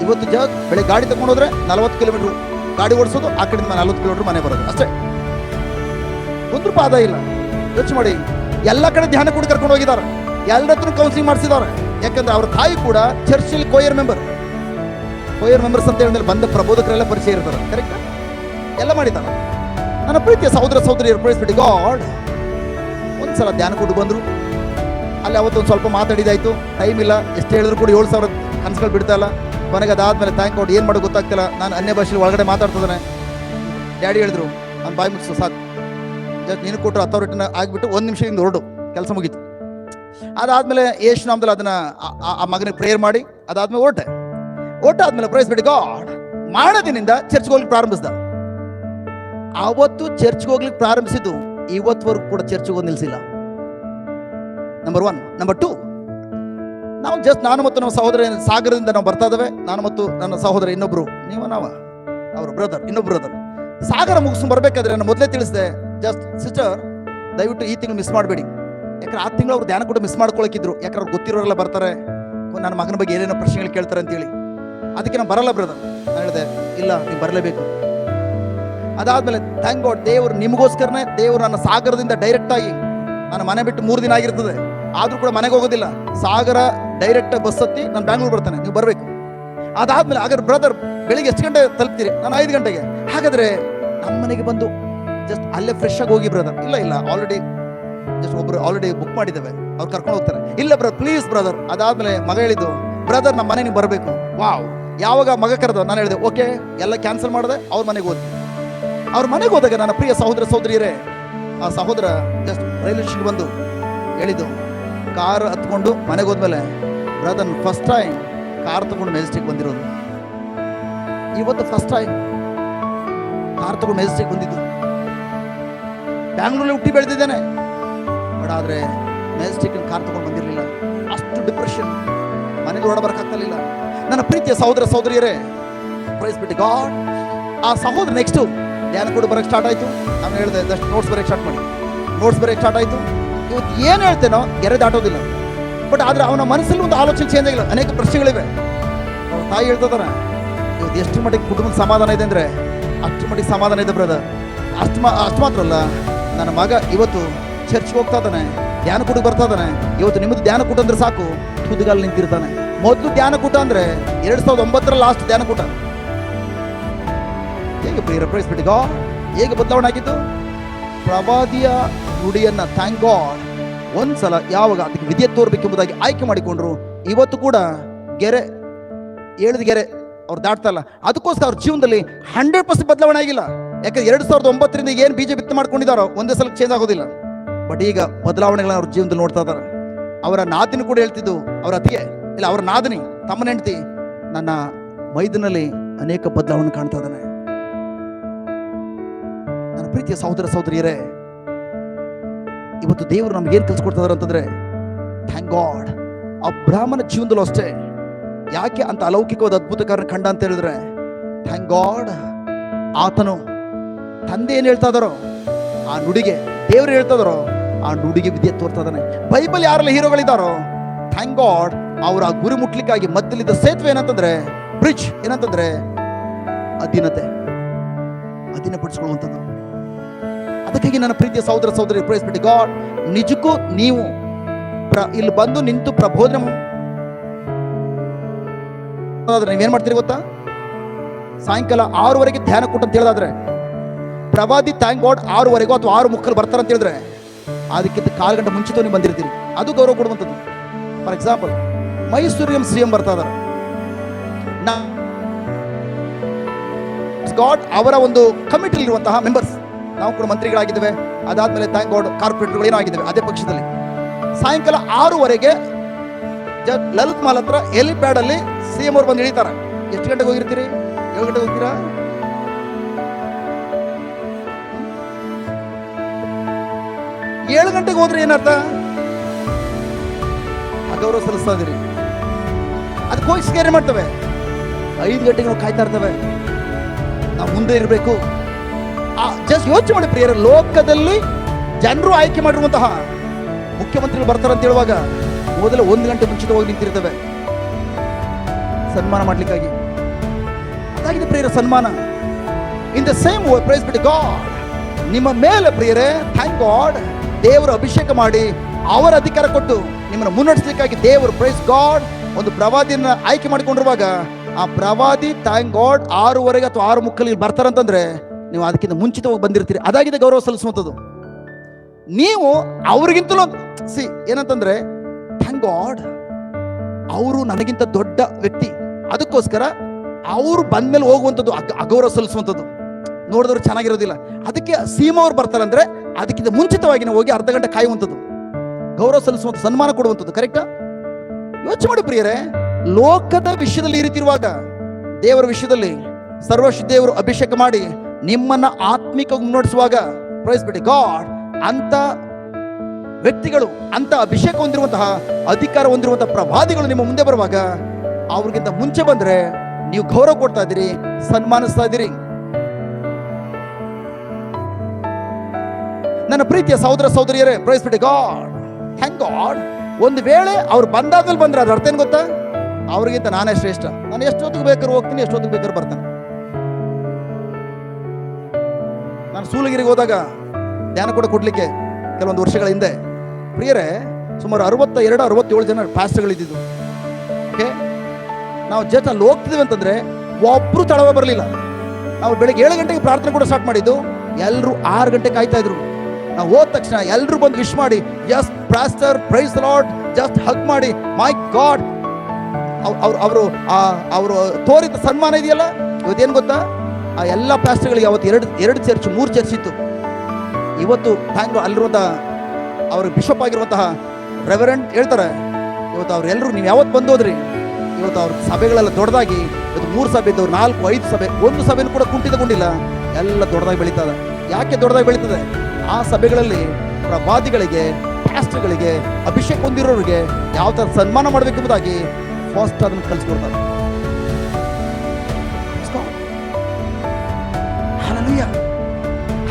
[SPEAKER 1] ಇವತ್ತು ಜ, ಬೆಳೆ ಗಾಡಿ ತಗೊಂಡೋದ್ರೆ ನಲವತ್ತು ಕಿಲೋಮೀಟರ್ ಗಾಡಿ ಓಡಿಸೋದು, ಆ ಕಡೆಯಿಂದ ನಲವತ್ತು ಕಿಲೋಮೀಟ್ರ್ ಮನೆ ಬರೋದು, ಅಷ್ಟೇ. ಒಂದು ಆದಾಯ ಇಲ್ಲ. ಯೋಚನೆ ಮಾಡಿ. ಎಲ್ಲ ಕಡೆ ಧ್ಯಾನ ಕೂಡ ಕರ್ಕೊಂಡು ಹೋಗಿದ್ದಾರೆ. ಎಲ್ಲರ ಹತ್ರ ಕೌನ್ಸಿಲಿಂಗ್ ಮಾಡಿಸಿದ್ದಾರೆ. ಯಾಕಂದ್ರೆ ಅವ್ರ ತಾಯಿ ಕೂಡ ಚರ್ಚಲ್ಲಿ ಕೋಯರ್ ಮೆಂಬರ್ ಕೋಯರ್ ಮೆಂಬರ್ಸ್ ಅಂತ ಹೇಳಿದ್ರೆ ಬಂದ ಪ್ರಬೋಧಕರೆಲ್ಲ ಪರಿಚಯ ಇರ್ತಾರೆ. ಕರೆಕ್ಟ್ ಎಲ್ಲ ಮಾಡಿದ್ದಾರೆ. ನನ್ನ ಪ್ರೀತಿಯ ಸಹೋದರ ಸಹೋದರಿ ಏರ್ಪಡಿಸ್ಬಿಟ್ಟು ಗಾಡ್ ಒಂದ್ಸಲ ಧ್ಯಾನ ಕೊಟ್ಟು ಬಂದರು. ಅಲ್ಲಿ ಅವತ್ತೊಂದು ಸ್ವಲ್ಪ ಮಾತಾಡಿದಾಯ್ತು. ಟೈಮ್ ಇಲ್ಲ. ಎಷ್ಟು ಹೇಳಿದ್ರು ಕೂಡ ಏಳು ಸಾವಿರ ಕನ್ಸುಗಳು ಬಿಡ್ತಾ ಇಲ್ಲ. ಕೊನೆಗೆ ಅದಾದ್ಮೇಲೆ ಥ್ಯಾಂಕ್ ಔಟ್ ಏನು ಮಾಡೋದು ಗೊತ್ತಾಗ್ತಿಲ್ಲ. ನಾನು ಅನ್ಯ ಭಾಷೆಯಲ್ಲಿ ಒಳಗಡೆ ಮಾತಾಡ್ತಿದ್ದಾನೆ. ಡ್ಯಾಡಿ ಹೇಳಿದ್ರು ನಾನು ಬಾಯಿ ಮುಗಿಸು, ಸಾಕು. ಜಸ್ಟ್ ನೀನು ಕೊಟ್ಟರು ಅಥಾರಿಟಿನ ಆಗಿಬಿಟ್ಟು ಒಂದು ನಿಮಿಷದಿಂದ ಹೊರಡು, ಕೆಲಸ ಮುಗೀತು. ಅದಾದಮೇಲೆ ಯೇಸು ನಾಮದಲ್ಲಿ ಅದನ್ನು ಆ- ಮಗನಿಗೆ ಪ್ರೇಯರ್ ಮಾಡಿ, ಅದಾದ್ಮೇಲೆ ಹೊರಟೆ. ಹೊರಟಾದ್ಮೇಲೆ ಪ್ರೈಸ್ ಬಿಡಿ ಗಾಡ್ ಮಾಡೋದಿನಿಂದ ಚರ್ಚ್ಗೆ ಹೋಗ್ಲಿಕ್ಕೆ ಪ್ರಾರಂಭಿಸ್ದ. ಅವತ್ತು ಚರ್ಚ್ಗೆ ಹೋಗ್ಲಿಕ್ಕೆ ಪ್ರಾರಂಭಿಸಿದ್ದು ಇವತ್ತುವರೆಗೂ ಕೂಡ ಚರ್ಚ್ಗೆ ಹೋಗಿ ನಿಲ್ಲಿಸಿಲ್ಲ ನಂಬರ್ ಒನ್ ನಂಬರ್ ಟೂ ನಾವು ಜಸ್ಟ್ ನಾನು ಮತ್ತು ನಮ್ಮ ಸಹೋದರ ಸಾಗರದಿಂದ ನಾವು ಬರ್ತಾ ಇದ್ದೇವೆ. ನಾನು ಮತ್ತು ನನ್ನ ಸಹೋದರ ಇನ್ನೊಬ್ರು, ನೀವು, ನಾವ, ಅವರು ಬ್ರದರ್ ಇನ್ನೊಬ್ರು ಬ್ರದರ್ ಸಾಗರ ಮುಗಿಸ್ಕೊಂಡು ಬರಬೇಕಾದ್ರೆ ನಾನು ಮೊದಲೇ ತಿಳಿಸಿದೆ ಜಸ್ಟ್ ಸಿಸ್ಟರ್ ದಯವಿಟ್ಟು ಈ ತಿಂಗಳು ಮಿಸ್ ಮಾಡಬೇಡಿ. ಯಾಕಂದ್ರೆ ಆ ತಿಂಗಳು ಅವ್ರು ಧ್ಯಾನ ಕೂಡ ಮಿಸ್ ಮಾಡ್ಕೊಳಕಿದ್ರು. ಯಾಕಂದ್ರೆ ಅವ್ರು ಗೊತ್ತಿರೋರೆಲ್ಲ ಬರ್ತಾರೆ. ನನ್ನ ಮಗನ ಬಗ್ಗೆ ಏನೇನೋ ಪ್ರಶ್ನೆಗಳು ಕೇಳ್ತಾರೆ ಅಂತೇಳಿ. ಅದಕ್ಕೆ ನಾನು ಬರಲ್ಲ ಬ್ರದರ್ ನಾನು ಹೇಳಿದೆ, ಇಲ್ಲ, ನೀವು ಬರಲೇಬೇಕು. ಅದಾದ್ಮೇಲೆ ಥ್ಯಾಂಕ್ ಗಾಡ್ ದೇವರು ನಿಮಗೋಸ್ಕರನೇ ದೇವರು ನನ್ನ ಸಾಗರದಿಂದ ಡೈರೆಕ್ಟ್ ಆಗಿ ನನ್ನ ಮನೆ ಬಿಟ್ಟು ಮೂರು ದಿನ ಆಗಿರ್ತದೆ. ಆದ್ರೂ ಕೂಡ ಮನೆಗೆ ಹೋಗೋದಿಲ್ಲ. ಸಾಗರ ಡೈರೆಕ್ಟ್ ಬಸ್ ಹತ್ತಿ ನಾನು ಬ್ಯಾಂಗ್ಳೂರ್ ಬರ್ತಾನೆ, ನೀವು ಬರಬೇಕು. ಅದಾದ್ಮೇಲೆ, ಹಾಗಾದ್ರೆ ಬ್ರದರ್ ಬೆಳಿಗ್ಗೆ ಎಷ್ಟು ಗಂಟೆ ತಲುಪ್ತೀರಿ? ನಾನು ಐದು ಗಂಟೆಗೆ. ಹಾಗಾದ್ರೆ ನಮ್ಮ ಮನೆಗೆ ಬಂದು ಜಸ್ಟ್ ಅಲ್ಲೇ ಫ್ರೆಶ್ ಆಗಿ ಹೋಗಿ ಬ್ರದರ್ ಇಲ್ಲ ಇಲ್ಲ ಆಲ್ರೆಡಿ ಜಸ್ಟ್ ಒಬ್ರು ಆಲ್ರೆಡಿ ಬುಕ್ ಮಾಡಿದ್ದಾವೆ. ಅವ್ರು ಕರ್ಕೊಂಡು ಹೋಗ್ತಾರೆ. ಇಲ್ಲ ಬ್ರದರ್ ಪ್ಲೀಸ್ ಬ್ರದರ್ ಅದಾದ್ಮೇಲೆ ಮಗ ಹೇಳಿದ್ದು ಬ್ರದರ್ ನಮ್ಮ ಮನೆಗೆ ಬರಬೇಕು. ವಾವ್ ಯಾವಾಗ ಮಗ ಕರೆದ, ನಾನು ಹೇಳಿದೆ ಓಕೆ ಎಲ್ಲ ಕ್ಯಾನ್ಸಲ್ ಮಾಡಿದೆ, ಅವ್ರ ಮನೆಗೆ ಹೋದ್ವಿ. ಅವ್ರ ಮನೆಗೆ ಹೋದಾಗ ನನ್ನ ಪ್ರಿಯ ಸಹೋದರ, ಸಹೋದರಿಯರೇ, ಆ ಸಹೋದರ ಜಸ್ಟ್ ರೈಲ್ವೆ ಸ್ಟೇಷನ್ ಬಂದು ಹೇಳಿದ್ದು ಕಾರ್ ಹತ್ಕೊಂಡು ಮನೆಗೆ ಹೋದ್ಮೇಲೆ ಬ್ರದರ್ ಫಸ್ಟ್ ಟೈಮ್ ಕಾರ್ ತಗೊಂಡು ಮೆಜೆಸ್ಟಿಕ್ ಬಂದಿರೋದು. ಇವತ್ತು ಫಸ್ಟ್ ಟೈಮ್ ಕಾರ್ ತಗೊಂಡು ಮೆಜೆಸ್ಟಿಕ್ ಬಂದಿದ್ದು. ಬ್ಯಾಂಗ್ಳೂರಲ್ಲಿ ಹುಟ್ಟಿ ಬೆಳೆದಿದ್ದೇನೆ. ಬಟ್ ಆದರೆ ಮೆಜೆಸ್ಟಿಕ್ ಕಾರ್ ತಗೊಂಡು ಬಂದಿರಲಿಲ್ಲ. ಅಷ್ಟು ಡಿಪ್ರೆಷನ್ ಮನೆಗೆ ಹೊರ ಬರಕ್ಕಾಗ್ತಿರ್ಲಿಲ್ಲ ನನ್ನ ಪ್ರೀತಿಯ ಸಹೋದರ ಸಹೋದರಿಯರೇ ಪ್ರೈಸ್ ಬಿಟ್ಟು ಗಾಡ್ ಆ ಸಹೋದರ ನೆಕ್ಸ್ಟು ಧ್ಯಾನ ಕೂಡ ಬರೋಕ್ಕೆ ಸ್ಟಾರ್ಟ್ ಆಯಿತು. ನಾನು ಹೇಳಿದೆ ಜಸ್ಟ್ ನೋಟ್ಸ್ ಬರೋಕ್ಕೆ ಸ್ಟಾರ್ಟ್ ಮಾಡಿ. ನೋಟ್ಸ್ ಬರೋಕ್ಕೆ ಸ್ಟಾರ್ಟ್ ಆಯಿತು. ಇವತ್ತು ಏನು ಹೇಳ್ತೇನೋ ಗೆರೆ ದಾಟೋದಿಲ್ಲ. ಬಟ್ ಆದರೆ ಅವನ ಮನಸ್ಸಲ್ಲಿ ಒಂದು ಆಲೋಚನೆ ಚೇಂಜ್ ಆಗಿಲ್ಲ. ಅನೇಕ ಪ್ರಶ್ನೆಗಳಿವೆ. ಅವ್ರ ತಾಯಿ ಹೇಳ್ತಿದಾರೆ ಇವತ್ತು ಎಷ್ಟು ಮಟ್ಟಿಗೆ ಕುಟುಂಬದ ಸಮಾಧಾನ ಇದೆ ಅಂದರೆ ಅಷ್ಟು ಮಟ್ಟಿಗೆ ಸಮಾಧಾನ ಇದೆ ಬ್ರದರ್ ಅಷ್ಟು ಅಷ್ಟು ಮಾತ್ರ ಅಲ್ಲ ನನ್ನ ಮಗ ಇವತ್ತು ಚರ್ಚ್ಗೆ ಹೋಗ್ತಾ ಇದ್ದಾನೆ. ಧ್ಯಾನ ಕೂಟ ಬರ್ತಾ ಇದ್ದಾನೆ. ಇವತ್ತು ನಿಮ್ಮದು ಧ್ಯಾನ ಕೂಟ ಅಂದ್ರೆ ಸಾಕು. ತುದಿಗಾಲ್ ನಿಂತಿರ್ತಾನೆ. ಮೊದಲು ಧ್ಯಾನ ಕೂಟ ಅಂದ್ರೆ ಎರಡ್ ಸಾವಿರದ ಒಂಬತ್ತರ ಲಾಸ್ಟ್ ಧ್ಯಾನ ಕೂಟ ಹೇಗೆ ಪ್ರಿಯರ ಪ್ರೈಸ್ಬಿಟ್ಟಿಗ ಹೇಗೆ ಬದಲಾವಣೆ ಆಗಿತ್ತು ಪ್ರವಾದಿಯ ನುಡಿಯನ್ನ ಥ್ಯಾಂಕ್ ಗಾಡ್ ಒಂದ್ಸಲ ಯಾವಾಗ ಅದಕ್ಕೆ ವಿದ್ಯೆ ತೋರ್ಬೇಕೆಂಬುದಾಗಿ ಆಯ್ಕೆ ಮಾಡಿಕೊಂಡ್ರು. ಇವತ್ತು ಕೂಡ ಗೆರೆ, ಏಳಿದ ಗೆರೆ ಅವ್ರು ದಾಟ್ತಾ ಇಲ್ಲ. ಅದಕ್ಕೋಸ್ಕರ ಅವ್ರ ಜೀವನದಲ್ಲಿ ಹಂಡ್ರೆಡ್ ಪರ್ಸೆಂಟ್ ಬದಲಾವಣೆ ಆಗಿಲ್ಲ. ಯಾಕಂದ್ರೆ ಎರಡ್ ಸಾವಿರದ ಒಂಬತ್ತರಿಂದ ಏನು ಬೀಜ ಬಿತ್ತು ಮಾಡ್ಕೊಂಡಿದ್ದಾರೋ ಒಂದೇ ಸಲ ಚೇಂಜ್ ಆಗೋದಿಲ್ಲ. ಬಟ್ ಈಗ ಬದಲಾವಣೆಗಳನ್ನ ಅವ್ರ ಜೀವನದಲ್ಲಿ ನೋಡ್ತಾ ಇದ್ದಾರೆ ಅವರ ನಾದಿನ ಕೂಡ ಹೇಳ್ತಿದ್ದು ಅವರ ಅತಿಗೆ, ಇಲ್ಲ ಅವರ ನಾದಿನಿ, ತಮ್ಮನ ಹೆಂಡತಿ, ನನ್ನ ಮೈದಿನಲ್ಲಿ ಅನೇಕ ಬದಲಾವಣೆ ಕಾಣ್ತಾ ಇದ್ದಾನೆ. ನನ್ನ ಪ್ರೀತಿಯ ಸಹೋದರ ಸಹೋದರಿಯರೇ, ಇವತ್ತು ದೇವರು ನಮ್ಗೆ ಏನ್ ಕಲ್ಸ್ಕೊಡ್ತಿದಾರೆ ಅಂತಂದ್ರೆ ಥ್ಯಾಂಕ್ ಗಾಡ್ ಆ ಬ್ರಾಹ್ಮಣ ಜೀವನದಲ್ಲೂ ಅಷ್ಟೇ, ಯಾಕೆ ಅಂತ ಅಲೌಕಿಕವಾದ ಅದ್ಭುತ ಕಾರಣ ಕಂಡ ಅಂತ ಹೇಳಿದ್ರೆ ಥ್ಯಾಂಕ್ ಗಾಡ್ ಆತನು ತಂದೆ ಏನು ಹೇಳ್ತಾ ಇದ್ದಾರೋ? ಆ ನುಡಿಗೆ ದೇವ್ರು ಹೇಳ್ತಾ ಇದಾರೋ ಆ ನುಡಿಗೆ ವಿದ್ಯೆ ತೋರ್ತಾ ಇದ್ದಾನೆ. ಬೈಬಲ್ ಯಾರೆಲ್ಲ ಹೀರೋಗಳಿದ್ದಾರೋ? ಥ್ಯಾಂಕ್ ಗಾಡ್ ಅವ್ರ ಆ ಗುರಿ ಮುಟ್ಲಿಕ್ಕಾಗಿ ಮದ್ದಲ್ಲಿದ್ದ ಸೇತುವೆ ಏನಂತಂದ್ರೆ ಬ್ರಿಡ್ಜ್ ಏನಂತಂದ್ರೆ, ಅಧೀನತೆ. ಅಧೀನ ಪಡಿಸ್ಕೊಳ್ಳುವಂಥದ್ದು ಅದಕ್ಕಾಗಿ ನನ್ನ ಪ್ರೀತಿಯ ಸಹೋದರ ಸಹೋದರಿ ಪ್ರೈಸ್ಬಿಟ್ಟು ಗಾಡ್ ನಿಜಕ್ಕೂ ನೀವು ಪ್ರ, ಇಲ್ಲಿ ಬಂದು ನಿಂತು ಪ್ರಬೋಧನೆ ನೀವೇನ್ ಮಾಡ್ತೀರಿ ಗೊತ್ತಾ? ಸಾಯಂಕಾಲ ಆರೂವರೆಗೆ ಧ್ಯಾನ ಕೊಟ್ಟು ಅಂತ ಹೇಳಿದಾದ್ರೆ ಪ್ರವಾದಿ ಥ್ಯಾಂಕ್ ಗಾಡ್ ಆರೂವರೆಗೂ ಅಥವಾ ಆರು ಮುಕ್ಕಲು ಬರ್ತಾರೆ ಅಂತ ಹೇಳಿದ್ರೆ ಅದಕ್ಕಿಂತ ಕಾಲು ಗಂಟೆ ಮುಂಚಿತ ನೀವು ಬಂದಿರ್ತೀರಿ. ಅದು ಗೌರವ ಕೊಡುವಂಥದ್ದು. For example Mysuru M C M ಬರ್ತಾ ಇದಾರೆ ಗಾಡ್ ಅವರ ಒಂದು ಕಮಿಟಿಲಿರುವಂತಹ ಮೆಂಬರ್ಸ್ ನಾವು ಕೂಡ ಮಂತ್ರಿಗಳಾಗಿದ್ದೇವೆ. ಅದಾದ್ಮೇಲೆ ಥ್ಯಾಂಕ್ ಗಾಡ್ ಕಾರ್ಪೊರೇಟರ್ಗಳು ಏನಾಗಿದ್ದಾವೆ ಅದೇ ಪಕ್ಷದಲ್ಲಿ. ಸಾಯಂಕಾಲ ಆರೂವರೆಗೆ ಲಲಿತ್ ಮಾಲ್ ಹತ್ರ ಎಲಿಪ್ಯಾಡ್ ಅಲ್ಲಿ ಸಿ ಎಂ ಅವ್ರು ಬಂದು ಇಳಿತಾರೆ ಎಷ್ಟು ಗಂಟೆಗೆ ಹೋಗಿರ್ತೀರಿ? ಏಳು ಗಂಟೆಗೆ ಹೋಗ್ತೀರಾ? ಏಳು ಗಂಟೆಗೆ ಹೋದ್ರೆ ಏನರ್ಥ? ಅಗೌರವ ಸಲ್ಲಿಸ್ತಾ ಇದೀರಿ ಅದಕ್ಕೆ ಹೋಗಿ ಮಾಡ್ತವೆ. ಐದು ಗಂಟೆಗೆ ನಾವು ಕಾಯ್ತಾ ಇರ್ತವೆ. ನಾವು ಮುಂದೆ ಇರಬೇಕು. ಆ ಜಸ್ಟ್ ಯೋಚನೆ ಮಾಡಿ ಪ್ರಿಯರ, ಲೋಕದಲ್ಲಿ ಜನರು ಆಯ್ಕೆ ಮಾಡಿರುವಂತಹ ಮುಖ್ಯಮಂತ್ರಿಗಳು ಅಂತ ಹೇಳುವಾಗ ಮೊದಲು ಒಂದು ಗಂಟೆ ಮುಂಚಿತವಾಗಿ ನಿಂತಿರ್ತವೆ. ಸನ್ಮಾನ ಮಾಡ್ಲಿಕ್ಕಾಗಿ. ಅದಾಗಿದೆ ಪ್ರಿಯರ ಸನ್ಮಾನ. ಇನ್ ದ ಸೇಮ್ ಪ್ರೈಸ್ ಬಿಟ್ಟು ಗಾಡ್ ನಿಮ್ಮ ಮೇಲೆ ಪ್ರಿಯರೇ ಥ್ಯಾಂಕ್ ಗಾಡ್ ದೇವರು ಅಭಿಷೇಕ ಮಾಡಿ ಅವರ ಅಧಿಕಾರ ಕೊಟ್ಟು ನಿಮ್ಮನ್ನು ಮುನ್ನಡೆಸಲಿಕ್ಕಾಗಿ ದೇವರು ಪ್ರೈಸ್ ಗಾಡ್ ಒಂದು ಪ್ರವಾದಿಯನ್ನ ಆಯ್ಕೆ ಮಾಡಿಕೊಂಡಿರುವಾಗ ಆ ಪ್ರವಾದಿ ಥ್ಯಾಂಕ್ ಗಾಡ್ ಆರೂವರೆಗೆ ಅಥವಾ ಆರು ಮುಕ್ಕಲ್ಲಿ ಬರ್ತಾರಂತಂದ್ರೆ ನೀವು ಅದಕ್ಕಿಂತ ಮುಂಚಿತವಾಗಿ ಬಂದಿರ್ತೀರಿ. ಅದಾಗಿದೆ ಗೌರವ ಸಲ್ಲಿಸುವಂಥದ್ದು. ನೀವು ಅವ್ರಿಗಿಂತಲೂ ಸಿ ಏನಂತಂದ್ರೆ ಥ್ಯಾಂಕ್ ಗಾಡ್ ಅವರು ನನಗಿಂತ ದೊಡ್ಡ ವ್ಯಕ್ತಿ. ಅದಕ್ಕೋಸ್ಕರ ಅವರು ಬಂದ್ಮೇಲೆ ಹೋಗುವಂಥದ್ದು ಅಗ- ಅಗೌರವ ಸಲ್ಲಿಸುವಂಥದ್ದು. ನೋಡಿದವ್ರು ಚೆನ್ನಾಗಿರೋದಿಲ್ಲ. ಅದಕ್ಕೆ ಸೀಮಾ ಅವ್ರು ಬರ್ತಾರಂದ್ರೆ ಅದಕ್ಕಿಂತ ಮುಂಚಿತವಾಗಿ ನಾವು ಹೋಗಿ ಅರ್ಧ ಗಂಟೆ ಕಾಯುವಂಥದ್ದು, ಗೌರವ ಸಲ್ಲಿಸುವಂಥ ಸನ್ಮಾನ ಕೊಡುವಂಥದ್ದು ಕರೆಕ್ಟಾ ಯೋಚನೆ ಮಾಡಿ ಪ್ರಿಯರೇ, ಲೋಕದ ವಿಷಯದಲ್ಲಿ ಈ ರೀತಿ ಇರುವಾಗ ದೇವರ ವಿಷಯದಲ್ಲಿ ಸರ್ವಶ್ರೀ ದೇವರು ಅಭಿಷೇಕ ಮಾಡಿ ನಿಮ್ಮನ್ನ ಆತ್ಮಿಕ ಮುನ್ನಡೆಸುವಾಗ ಪ್ರೈಸ್ ಬಿಡಿ ಗಾಡ್ ಅಂತ ವ್ಯಕ್ತಿಗಳು ಅಂತ ಅಭಿಷೇಕ ಹೊಂದಿರುವಂತಹ, ಅಧಿಕಾರ ಹೊಂದಿರುವಂತಹ ಪ್ರವಾದಿಗಳು ನಿಮ್ಮ ಮುಂದೆ ಬರುವಾಗ, ಅವ್ರಿಗಿಂತ ಮುಂಚೆ ಬಂದ್ರೆ ನೀವು ಗೌರವ ಕೊಡ್ತಾ ಇದ್ದೀರಿ, ಸನ್ಮಾನಿಸ್ತಾ ಇದ್ದೀರಿ. ನನ್ನ ಪ್ರೀತಿಯ ಸಹೋದರ ಸಹೋದರಿಯರೇ ಬಿಡಿ ಗಾಡ್ ಹೆಂಗ್ ಗಾಡ್ ಒಂದು ವೇಳೆ ಅವ್ರು ಬಂದಾದ್ಮೇಲೆ ಬಂದ್ರೆ ಅದ್ರ ಅರ್ಥ ಏನು ಗೊತ್ತಾ? ಅವ್ರಿಗಿಂತ ನಾನೇ ಶ್ರೇಷ್ಠ. ನಾನು ಎಷ್ಟೊತ್ತಿಗೆ ಬೇಕಾದ್ರೂ ಹೋಗ್ತೀನಿ, ಎಷ್ಟೊತ್ತಿಗೆ ಬೇಕಾದ್ರೂ ಬರ್ತಾನೆ. ನಾನು ಸೂಲಗಿರಿಗೆ ಹೋದಾಗ ಧ್ಯಾನ ಕೂಡ ಕೊಡ್ಲಿಕ್ಕೆ ಕೆಲವೊಂದು ವರ್ಷಗಳ ಹಿಂದೆ. ಪ್ರಿಯರೇ, ಸುಮಾರು ಅರವತ್ತ ಎರಡು ಅರವತ್ತೇಳು ಜನ ಪಾಸ್ಟ್ಗಳಿದ್ದು ಓಕೆ ನಾವು ಜಸ್ಟ್ ಅಲ್ಲಿ ಹೋಗ್ತಿದ್ವಿ ಅಂತಂದ್ರೆ ಒಬ್ರು ತಳವ ಬರಲಿಲ್ಲ. ನಾವು ಬೆಳಿಗ್ಗೆ ಏಳು ಗಂಟೆಗೆ ಪ್ರಾರ್ಥನೆ ಕೂಡ ಸ್ಟಾರ್ಟ್ ಮಾಡಿದ್ದು. ಎಲ್ಲರೂ ಆರು ಗಂಟೆ ಕಾಯ್ತಾ ಇದ್ರು. ನಾವು ಹೋದ ತಕ್ಷಣ ಎಲ್ಲರೂ ಬಂದು ವಿಶ್ ಮಾಡಿ just pastor praise Lord just hug ಮಾಡಿ ಮೈ ಗಾಡ್ ಅವ್ರು, ಅವರು, ಆ, ಅವರು ತೋರಿದ ಸನ್ಮಾನ ಇದೆಯಲ್ಲ ಇವತ್ತೇನು ಗೊತ್ತಾ? ಆ ಎಲ್ಲ ಪ್ಯಾಸ್ಟರ್ಗಳಿಗೆ ಅವತ್ತು ಎರಡು ಎರಡು ಚರ್ಚ್, ಮೂರು ಚರ್ಚ್ ಇತ್ತು. ಇವತ್ತು ಥ್ಯಾಂಕ್ ಅಲ್ಲಿರುವಂತಹ ಅವ್ರ ಬಿಷಪ್ ಆಗಿರುವಂತಹ ರೆವರೆಂಟ್ ಹೇಳ್ತಾರೆ, ಇವತ್ತು ಅವರೆಲ್ಲರೂ ನೀವು ಯಾವತ್ತು ಬಂದೋದ್ರಿ ಇವತ್ತು ಅವ್ರ ಸಭೆಗಳೆಲ್ಲ ದೊಡ್ಡದಾಗಿ, ಇವತ್ತು ಮೂರು ಸಭೆ ಇದ್ದವ್ರು ನಾಲ್ಕು, ಐದು ಸಭೆ, ಒಂದು ಸಭೆನೂ ಕೂಡ ಕುಂಠಿತಗೊಂಡಿಲ್ಲ, ಎಲ್ಲ ದೊಡ್ಡದಾಗಿ ಬೆಳೀತದೆ ಯಾಕೆ ದೊಡ್ಡದಾಗಿ ಬೆಳೀತದೆ? ಆ ಸಭೆಗಳಲ್ಲಿ ಪ್ರವಾದಿಗಳಿಗೆ ಪ್ಯಾಸ್ಟರ್ಗಳಿಗೆ ಅಭಿಷೇಕ ಹೊಂದಿರೋರಿಗೆ ಯಾವ ಥರ ಸನ್ಮಾನ ಮಾಡಬೇಕೆಂಬುದಾಗಿ ಫಸ್ಟ್ ಅದನ್ನು ಕಲಿಸ್ಕೊಡ್ತಾರೆ.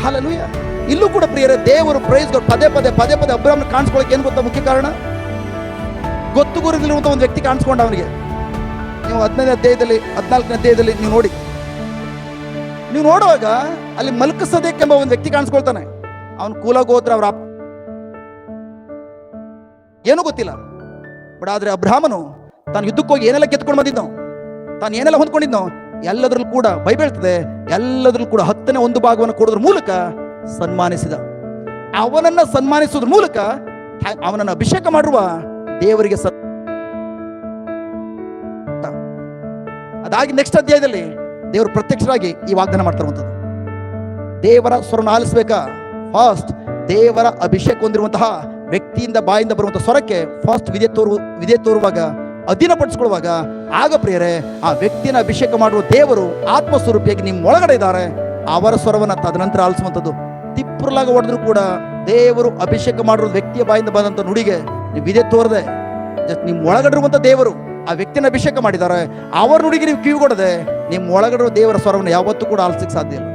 [SPEAKER 1] Hallelujah. ಇಲ್ಲೂ ಕೂಡ ಪ್ರಿಯರೇ, ದೇವರು ಪ್ರೈಸ್ ಪದೇ ಪದೇ ಪದೇ ಪದೇ ಅಬ್ರಾಹ್ಮಣ ಕಾಣಿಸ್ಕೊಳ್ಳೋಕೆ ಏನು ಗೊತ್ತಾ ಮುಖ್ಯ ಕಾರಣ? ಗೊತ್ತು ಗುರಿದಿರುವಂಥ ಒಂದು ವ್ಯಕ್ತಿ ಕಾಣಿಸ್ಕೊಂಡ ಅವನಿಗೆ. ನೀವು ಹದಿನೈದನೇ ಅಧ್ಯಾಯದಲ್ಲಿ, ಹದಿನಾಲ್ಕನೇ ಅಧ್ಯಾಯದಲ್ಲಿ ನೀವು ನೋಡಿ. ನೀವು ನೋಡುವಾಗ ಅಲ್ಲಿ ಮಲ್ಕಸದೇಕ್ ಎಂಬ ಒಂದು ವ್ಯಕ್ತಿ ಕಾಣಿಸ್ಕೊಳ್ತಾನೆ. ಅವನು ಕೂಲಾಗ ಅವರ ಏನೂ ಗೊತ್ತಿಲ್ಲ. ಬಟ್ ಆದ್ರೆ ಅಬ್ರಾಹ್ಮನು ತಾನು ಯುದ್ಧಕ್ಕೆ ಹೋಗಿ ಏನೆಲ್ಲ ಗೆದ್ಕೊಂಡು ಬಂದಿದ್ದೋ ತಾನು ಏನೆಲ್ಲ ಹೊಂದ್ಕೊಂಡಿದ್ನೋ ಎಲ್ಲದರಲ್ಲೂ ಕೂಡ ಬೈಬೆಳ್ತದೆ ಎಲ್ಲದರಲ್ಲೂ ಕೂಡ ಹತ್ತನೇ ಒಂದು ಭಾಗವನ್ನು ಕೊಡೋದ್ರ ಮೂಲಕ ಸನ್ಮಾನಿಸಿದ. ಅವನನ್ನ ಸನ್ಮಾನಿಸೋದ್ರ ಮೂಲಕ ಅವನನ್ನ ಅಭಿಷೇಕ ಮಾಡುವ ದೇವರಿಗೆ ಸನ್ ಅದಾಗಿ ನೆಕ್ಸ್ಟ್ ಅಧ್ಯಾಯದಲ್ಲಿ ದೇವರು ಪ್ರತ್ಯಕ್ಷರಾಗಿ ಈ ವಾಗ್ದಾನ ಮಾಡ್ತಾರಂಥದ್ದು ದೇವರ ಸ್ವರನ ಆಲಿಸ್ಬೇಕಾ? ಫಸ್ಟ್ ದೇವರ ಅಭಿಷೇಕ ಹೊಂದಿರುವಂತಹ ವ್ಯಕ್ತಿಯಿಂದ ಬಾಯಿಂದ ಬರುವಂತಹ ಸ್ವರಕ್ಕೆ ಫಸ್ಟ್ ವಿಧೆ ತೋರು ವಿಧೆ ತೋರುವಾಗ, ಅಧೀನಪಡಿಸ್ಕೊಳ್ಳುವಾಗ, ಆಗ ಪ್ರಿಯರೇ, ಆ ವ್ಯಕ್ತಿನ ಅಭಿಷೇಕ ಮಾಡುವ ದೇವರು ಆತ್ಮಸ್ವರೂಪಿಯಾಗಿ ನಿಮ್ಮ ಒಳಗಡೆ ಇದ್ದಾರೆ. ಅವರ ಸ್ವರವನ್ನ ತದನಂತರ ಆಲಿಸುವಂಥದ್ದು. ತಿಪ್ಪುರ್ಲಾಗ ಹೊಡೆದ್ರು ಕೂಡ ದೇವರು ಅಭಿಷೇಕ ಮಾಡಿರೋ ವ್ಯಕ್ತಿಯ ಬಾಯಿಂದ ಬಂದಂಥ ನುಡಿಗೆ ನೀವು ವಿಧೆ ತೋರದೆ, ಜಸ್ಟ್ ನಿಮ್ಮ ಒಳಗಡೆ ದೇವರು ಆ ವ್ಯಕ್ತಿನ ಅಭಿಷೇಕ ಮಾಡಿದ್ದಾರೆ. ಅವರ ನುಡಿಗೆ ನೀವು ಕಿವಿಗೊಡದೆ ನಿಮ್ಮ ಒಳಗಡೆ ದೇವರ ಸ್ವರವನ್ನು ಯಾವತ್ತೂ ಕೂಡ ಆಲಿಸಕ್ಕೆ ಸಾಧ್ಯ ಇಲ್ಲ.